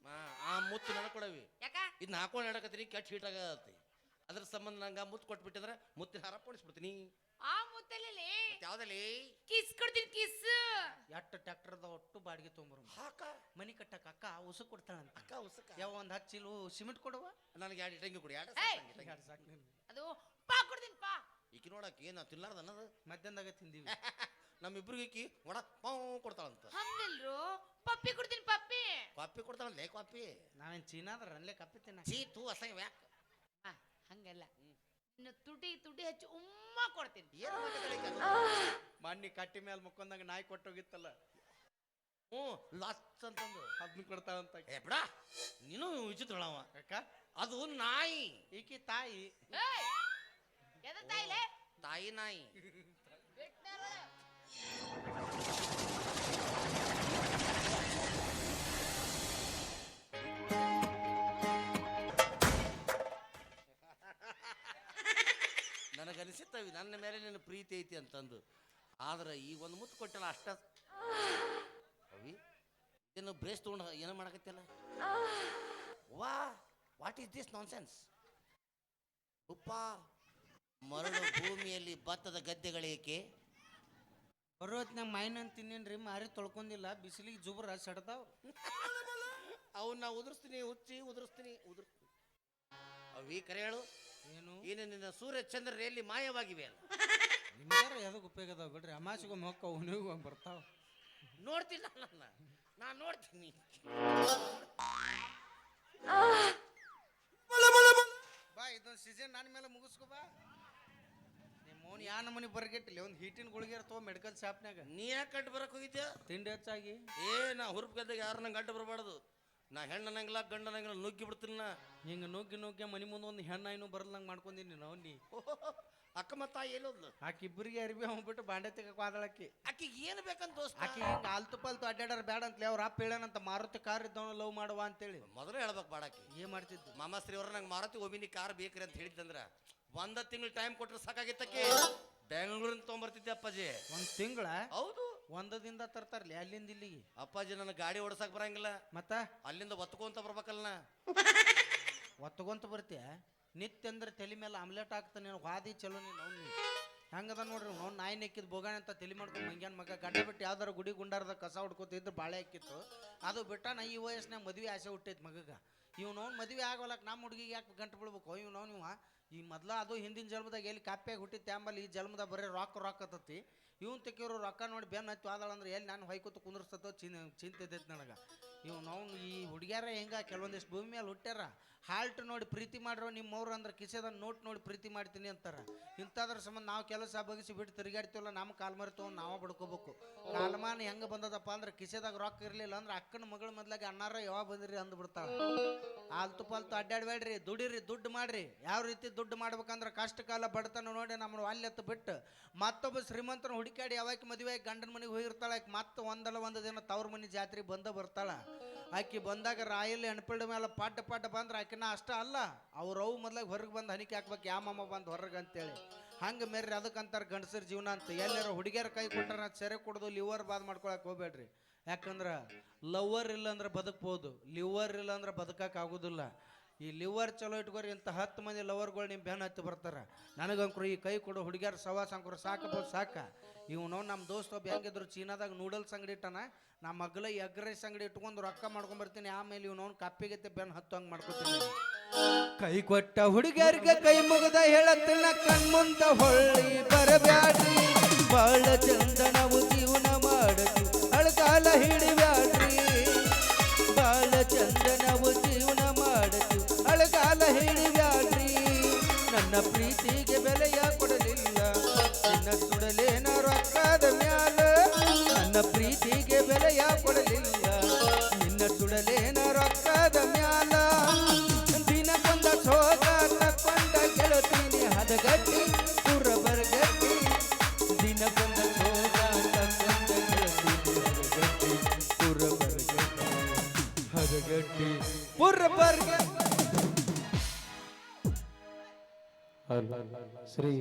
ಆ ಮುತ್ತು ನನಗೆ ಕೊಡವಿ. ಯಾಕ? ಇದನ್ನ ಹಾಕೊಂಡು ಹೇಳಕತ್ತೀನಿ ಕೆಟ್ಟ ಹೀಟ್ ಆಗತ್ತೆ. ಅದ್ರ ಸಂಬಂಧ ನಂಗೆ ಮುತ್ತು ಕೊಟ್ಬಿಟ್ಟಿದ್ರೆ ಮುತ್ತಿನ ಹಾರ ಪೋಣಿಸ್ಬಿಡ್ತೀನಿ. ಆ ಮುತ್ತಲ್ಲಿ ಯಾವ್ದಲ್ಲಿ ಕಿಸ್ ಕೊಡ್ತೀನಿ ಕಿಸ್. ಎಟ್ಟು ಟ್ರ್ಯಾಕ್ಟರ್ದ ಒಟ್ಟು ಬಾಡಿಗೆ ತೊಗೊಂಬರು ಹಾಕ. ಮನಿ ಕಟ್ಟಕ ಅಕ್ಕ ಉಸು ಕೊಡ್ತಾಳಂತ ಅಕ್ಕ ಉಸಕ ಯಾವ ಒಂದು ಹತ್ತು ಚೀಲು ಸಿಮೆಂಟ್ ಕೊಡುವ? ನನಗೆ ಎರಡು ಇಟ್ಟಂಗಿ ಕೊಡಿ ಎರಡು ಏಯ್! ಎರಡು ಸಾಕು ನಿನ್ಗೆ. ಅದು ಪಾ ಕೊಡ್ತೀನಿ ಪಾ. ಈಕಿ ನೋಡಕ್ಕೆ ಏನು ತಿನ್ಲಾರ್ದ ಅನ್ನೋದು? ಮಧ್ಯಾಹ್ನದಾಗ ತಿಂದೀವಿ. [LAUGHS] ನಮ್ಮಿಬ್ರಿಗೆ ಈಕಿ ಒಣ ಪಾವ್ ಕೊಡ್ತಾಳಂತ. ಹಂಗಲ್ರು? ಪಪ್ಪಿ ಕೊಡ್ತೀನಿ ಪಪ್ಪಿ. ಕಾಪಿ ಕೊಡ್ತಾಳಲ್ಲ ಕಾಪಿ ನಾವೇನು ಚೀನಾದ್ರ ಅಲ್ಲೇ ಕಪ್ಪಿ ತಿನ್ನ ಚೀ ತೂ ಅಸಹ್ಯ ಯಾಕೆ ಆ, ಹಂಗಲ್ಲ. ಇನ್ನು ತುಟಿ ತುಟಿ ಹಚ್ಚಿ ಉಮ್ಮ ಕೊಡ್ತೀನಿ. ಏನು? ಮಣ್ಣಿ ಕಟ್ಟಿ ಮೇಲೆ ಮುಕ್ಕೊಂದಾಗ ನಾಯಿ ಕೊಟ್ಟೋಗಿತ್ತಲ್ಲ. ಹ್ಞೂ ಲಾಚ್ ಅಂತಂದು. ಅದನ್ನ ಕೊಡ್ತಾಳಂತ ಏ ಬಿಡ. ನೀನು ವಿಚಿತ್ರಳವ. ಅಕ್ಕ ಅದು ನಾಯಿ. ಈಕಿ ತಾಯಿ. ಏಯ್! ಎದ ತಾಯಿಲೆ? ತಾಯಿ ನಾಯಿ. ನನಗನಿಸುತ್ತವಿ ನನ್ನ ಮೇಲೆ ನಿನ್ನ ಪ್ರೀತಿ ಐತಿ ಅಂತಂದು. ಆದ್ರೆ ಈ ಒಂದು ಮುತ್ತು ಕೊಟ್ಟಲ್ಲ ಅಷ್ಟ. ಅವಿ ಏನು ಬ್ರೇಸ್ ತೊಗೊಂಡು ಏನೋ ಮಾಡಕತ್ತಿಲ್ಲ ವಾ what is this nonsense ಉಪ್ಪ ಮರಳು ಭೂಮಿಯಲ್ಲಿ ಭತ್ತದ ಗದ್ದೆಗಳೇಕೆ ಬರೋತ್ನಾಗ ಮೈನನ್ ತಿನ್ನೇನ್ರಿ ಮಾರಿ ತೊಳ್ಕೊಂಡಿಲ್ಲ ಬಿಸಿಲಿಗೆ ಜುಬ್ರ ಸೆಡ್ದಾವ್. ಅವನ್ನ ಉದುರಿಸ್ತೀನಿ ಹುಚ್ಚಿ ಉದುರಿಸ್ತೀನಿ ಉದುರಿಸ್ತೀನಿ. ಅವಿ ಕರೆ ಹೇಳು. ಏನು? ಏನು ನಿನ್ನ ಸೂರ್ಯ ಚಂದ್ರ ಎಲ್ಲಿ ಮಾಯವಾಗಿವೆ ಅಲ್ಲ. ನಿಮ್ಗಾರ ಯಾವ್ದಕ್ಕೆ ಉಪಯೋಗ ಅದಾವ ಬಿಡ್ರಿ. ಅಮಾಸಿಗೊಮ್ಮೆ ಹೊಕ್ಕ ಉಣಿಗೂ ಬರ್ತಾವ. ನೋಡ್ತಿಲ್ಲ ನನ್ನ. ನಾನು ನೋಡ್ತೀನಿ. ಬಾ ಇದೊಂದು ಸೀಸನ್ ನನ್ನ ಮೇಲೆ ಮುಗಿಸ್ಕೊ ಬಾ. ನಿಮ್ಮ ಮೌನ್ ಯಾ ನಮೂನಿ ಬರ್ಗೆಟ್ಟಿಲ್ಲ. ಒಂದು ಹೀಟಿನ ಗುಳಿಗೆ ಇರ್ತವ ಮೆಡಿಕಲ್ ಶಾಪ್ನಾಗ ನೀ ಯಾಕೆ ಕಟ್ಟು ಬರಕ್ ಹೋಗಿದ್ಯಾ? ತಿಂಡಿ ಹೆಚ್ಚಾಗಿ. ಏ ನಾ ಹುರುಪ್ ಗದ್ದೆಗೆ ಯಾರು ನಂಗೆ ಗಂಟು ಬರಬಾರ್ದು. ನಾ ಹೆಣ್ಣು ಗಂಡನಂಗಿಲ್ಲ ಗಂಡ ಅನ್ನಂಗಿಲ್ಲ ನುಗ್ಗಿ ಬಿಡ್ತೀನಿ ನಾ. ಹಿಂಗೆ ನುಗ್ಗಿ ನುಗ್ಗಿ ಮನಿ ಮುಂದೆ ಒಂದು ಹೆಣ್ಣ ಇನ್ನೂ ಬರಲ್ದಂಗೆ ಮಾಡ್ಕೊಂದಿನಿ ನಾವು ನೀ. ಅಕ್ಕ ಮತ್ತ ಎಲ್ಲೋದ್ಲು ಆಕಿ ಇಬ್ಬರಿಗೆ ಅರಿಬಿ ಹೋಗ್ಬಿಟ್ಟು ಬಾಂಡೆ ತೆಗಕ್ ವಾದಳಕ್ಕಿ ಆಕಿಗೆ ಏನು ಬೇಕಂತ ದೋಸ್ತ? ಆಕಿ ಹಿಂಗೆ ಆಲ್ತು ಪಾಲ್ತು ಅಡ್ಡಾಡರ್ ಬೇಡ ಅಂತಲೇ ಅವ್ರ ಅಪ್ಪ ಹೇಳನಂತ ಮಾರುತಿ ಕಾರ್ ಇದ್ದವನು ಲವ್ ಮಾಡುವ ಅಂತೇಳಿ. ಮೊದಲು ಹೇಳ್ಬೇಕು ಬಾಡಾಕಿ ಏನ್ ಮಾಡ್ತಿದ್ದು? ಮಾಮಾಸ್ತ್ರೀ ಅವ್ರ ನಂಗೆ ಮಾರುತಿ ಒಮಿನಿ ಕಾರ್ ಬೇಕ್ರಿ ಅಂತ ಹೇಳಿದ್ದಂದ್ರ ಒಂದ ತಿಂಗಳು ಟೈಮ್ ಕೊಟ್ರೆ ಸಾಕಾಗಿತ್ತಕ್ಕೆ. ಬೆಂಗಳೂರಿಂದ ತೊಗೊಂಬರ್ತಿದ್ದೆ ಅಪ್ಪಾಜಿ. ಒಂದು ತಿಂಗಳ? ಹೌದು. ಒಂದದಿಂದ ತರ್ತಾರಲಿ ಅಲ್ಲಿಂದ ಇಲ್ಲಿಗೆ. ಅಪ್ಪಾಜಿ ನನ್ನ ಗಾಡಿ ಓಡಿಸಕ್ ಬರಂಗಿಲ್ಲ. ಮತ್ತ? ಅಲ್ಲಿಂದ ಒತ್ಕೊಂತ ಬರ್ಬೇಕಲ್ಲ [LAUGHS] ಒತ್ಕೊಂತ ಒತ್ತಗೊಂತ ಬರ್ತೀಯ? ನಿತ್ಯ ಅಂದ್ರೆ ತಲೆ ಮೇಲೆ ಆಮ್ಲೆಟ್ ಹಾಕ್ತಾನೆ ನೀನು ವಾದಿ ಚಲೋ ನೀನು ಅವ್ನು ಹೆಂಗದ ನೋಡ್ರಿ ಅವ್ನು ನಾಯಿ ನೆಕ್ಕಿದ್ ಬೋಗಾಣಿ ಅಂತ ತಲೆ ಮಾಡ್ಕೊಂಡು ಮಂಗ್ಯಾನ ಮಗ ಗಡ್ಡ ಬಿಟ್ಟು ಯಾವ್ದಾರು ಗುಡಿ ಗುಂಡಾರದ ಕಸ ಹುಡ್ಕೋತಿದ್ರು ಬಾಳೆ ಹಾಕಿತ್ತು. ಅದು ಬಿಟ್ಟ ನಾ ಈ ವಯಸ್ಸಿನಾಗ ಮದುವೆ ಆಸೆ ಹುಟ್ಟೈತಿ ಮಗಗ. ಇವ್ನು ಅವ್ನು ಮದುವೆ ಆಗೋಲಕ್ ನಮ್ಮ ಹುಡುಗಿಗೆ ಯಾಕೆ ಗಂಟು ಬಿಡ್ಬೇಕು ಇವ್ನು ಅವ್ನು ಇವ ಈ ಮೊದ್ಲ ಅದು ಹಿಂದಿನ ಜನ್ಮದಾಗ ಎಲ್ಲಿ ಕಾಪ್ಯಾಗ ಹುಟ್ಟಿತ್ತೆ ಆಮೇಲೆ ಈ ಜನ್ಮದಾಗ ಬರೀ ರೊಕ್ಕ ರೊಕ್ಕ ಹತ್ತತಿ. ಇವ್ನು ತೆಕ್ಕಿರೋ ರೊಕ್ಕ ನೋಡಿ ಬೆನ್ನ ಆದಳ ಅಂದ್ರೆ ಎಲ್ಲಿ ನಾನು ಹೊಯ್ಕೊತ ಕುಂದ್ರಸ್ತತೋ ಚಿನ್ ಚಿಂತೆ ಇದ್ದೈತೆ ನನಗೆ. ಇವ್ನು ಅವ್ನು ಈ ಹುಡುಗ್ಯಾರ ಹೆಂಗ ಕೆಲವೊಂದಿಷ್ಟು ಭೂಮಿ ಮೇಲೆ ಹುಟ್ಟ್ಯಾರ. ಹಾಲ್ಟ್ ನೋಡಿ ಪ್ರೀತಿ ಮಾಡ್ರೋ ನಿಮ್ಮವ್ರು ಅಂದ್ರೆ ಕಿಸೆದ ನೋಟ್ ನೋಡಿ ಪ್ರೀತಿ ಮಾಡ್ತೀನಿ ಅಂತಾರ. ಇಂಥದ್ರ ಸಂಬಂಧ ನಾವು ಕೆಲಸ ಬಗಿಸಿ ಬಿಟ್ಟು ತಿರುಗಾಡ್ತೀವಲ್ಲ, ನಮ್ಮ ಕಾಲ್ಮಾರಿ ತೊಗೊಂಡು ನಾವು ಬಡ್ಕೋಬೇಕು. ಕಾಲ್ಮಾನ ಹೆಂಗೆ ಬಂದದಪ್ಪ ಅಂದ್ರೆ ಕಿಸೆದಾಗ ರೊಕ್ಕ ಇರಲಿಲ್ಲ ಅಂದ್ರೆ ಅಕ್ಕನ ಮಗಳ ಮೊದ್ಲಾಗಿ ಅಣ್ಣಾರ ಯಾವಾಗ ಬಂದಿರಿ ಅಂದ್ಬಿಡ್ತಾಳ ಆಲ್ತು ಪಾಲ್ತು ಅಡ್ಡಾಡ್ಬೇಡ್ರಿ ದುಡಿರಿ, ದುಡ್ಡು ಮಾಡ್ರಿ. ಯಾವ ರೀತಿ ದುಡ್ಡು ಮಾಡ್ಬೇಕಂದ್ರೆ ಕಷ್ಟ ಕಾಲ ಬಡತನ ನೋಡಿ ನಮ್ಮನ್ನು ಅಲ್ಲೆತ್ತು ಬಿಟ್ಟು ಮತ್ತೊಬ್ಬ ಶ್ರೀಮಂತನ ಹುಡುಕಾಡಿ ಯಾವಾಗ ಮದುವೆ ಗಂಡನ ಮನೆಗೆ ಹೋಗಿರ್ತಾಳೆ ಮತ್ತೆ ಒಂದಲ್ಲ ಒಂದು ದಿನ ತವ್ರ ಮನೆ ಜಾತ್ರೆ ಬಂದ ಬರ್ತಾಳ. ಆಕಿ ಬಂದಾಗ ರಾಯಲ್ ಹೆಣ್ಪಿಳ್ಳ ಮೇಲೆ ಪಾಟ ಪಾಟ ಬಂದ್ರೆ ಆಕಿನ ಅಷ್ಟ ಅಲ್ಲ, ಅವ್ರ ಅವು ಮೊದ್ಲಾಗ ಹೊರಗೆ ಬಂದು ಹನಿಕೆ ಹಾಕ್ಬೇಕು ಯಾಮಮ್ಮ ಮಾಮ ಬಂದು ಹೊರಗೆ ಅಂತೇಳಿ. ಹಂಗೆ ಮೇರಿ ಅದಕ್ಕಂತಾರೆ ಗಂಡಸರ ಜೀವನ ಅಂತ. ಎಲ್ಲಾರ ಹುಡುಗಿಯರ ಕೈ ಕೊಟ್ಟಾರ ಸೆರೆ ಕುಡ್ದು ಲಿವರ್ ಬಾದ್ ಮಾಡ್ಕೊಳಕ್ ಹೋಗ್ಬೇಡ್ರಿ. ಯಾಕಂದ್ರೆ ಲವರ್ ಇಲ್ಲ ಅಂದ್ರೆ ಬದುಕ್ಬೋದು, ಲಿವರ್ ಇಲ್ಲ ಅಂದ್ರೆ ಬದುಕಕ್ಕೆ ಆಗೋದಿಲ್ಲ. ಈ ಲಿವರ್ ಚಲೋ ಇಟ್ಕೋರಿ, ಇಂಥ ಹತ್ತು ಮಂದಿ ಲವರ್ಗಳು ನಿಮ್ಮ ಬೆನ್ನ ಹತ್ತಿ ಬರ್ತಾರ. ನನಗಂಕ್ರು ಈ ಕೈ ಕೊಡು, ಹುಡುಗಿಯರ ಸವಾಸ ಅಂಕರು ಸಾಕಬೋದು, ಸಾಕ. ಇವನು ನಮ್ಮ ದೋಸ್ತ ಒಬ್ಬ ಹೆಂಗಿದ್ರು ಚೀನಾದಾಗ ನೂಡಲ್ಸ್ ಅಂಗಡಿ ಇಟ್ಟಾನ ನಮ್ಮ ಮಗ್ಲ ಎಗ್ ರೈಸ್ ಅಂಗಡಿ ಇಟ್ಕೊಂಡು ರೊಕ್ಕ ಮಾಡ್ಕೊಂಬರ್ತೀನಿ, ಆಮೇಲೆ ಇವನು ಕಪ್ಪಿಗೆತ್ತೆ ಬೆನ್ ಹತ್ತು ಹಂಗೆ ಮಾಡ್ಕೊತೀನಿ. ಕೈ ಕೊಟ್ಟ ಹುಡುಗಿಯರಿಗೆ ಕೈ ಮುಗದ ಹೇಳತ್ತಿನ ಕಣ್ಮುಂದ ಹೊಳ್ಳಿ ಬರಬ್ಯಾಡ್ರಿ. ಬಾಳ ಚಂದ ನಾವು ಜೀವನ ಮಾಡಿ ಅಳಕಾಲ ಹಿಡಿಬ್ಯಾಡ್ರಿ. ಬಾಳ ಚಂದ ನಾವು ಜೀವನ ಮಾಡಿ ಅಳಕಾಲ ಹಿಡಿಬ್ಯಾಡ್ರಿ. ನನ್ನ ಪ್ರೀತಿಗೆ ಬೆಲೆಯ ಬೆಲೆಯ ಕೊಡಲಿಲ್ಲ. ನಿನ್ನ ಸುಡಲೇನ ರೊಕ್ಕದ ಮ್ಯಾಲ. ದಿನಕ್ಕೊಂದ ಸೋದ ತಕ್ಕೊಂಡ ಗೆಳತೀನಿ ಹದಗಟ್ಟಿ ಪುರ ಬರಗಟ್ಟಿ ದಿನಕ್ಕೊಂದ ಸೋದ ತಕ್ಕೊಂಡ ಗೆಳತೀನಿ ಹದಗಟ್ಟಿ ಪುರ ಬರಗಟ್ಟಿ ಹದಗಟ್ಟಿ ಪುರ ಬರಗಟ್ಟಿ ಶ್ರೀ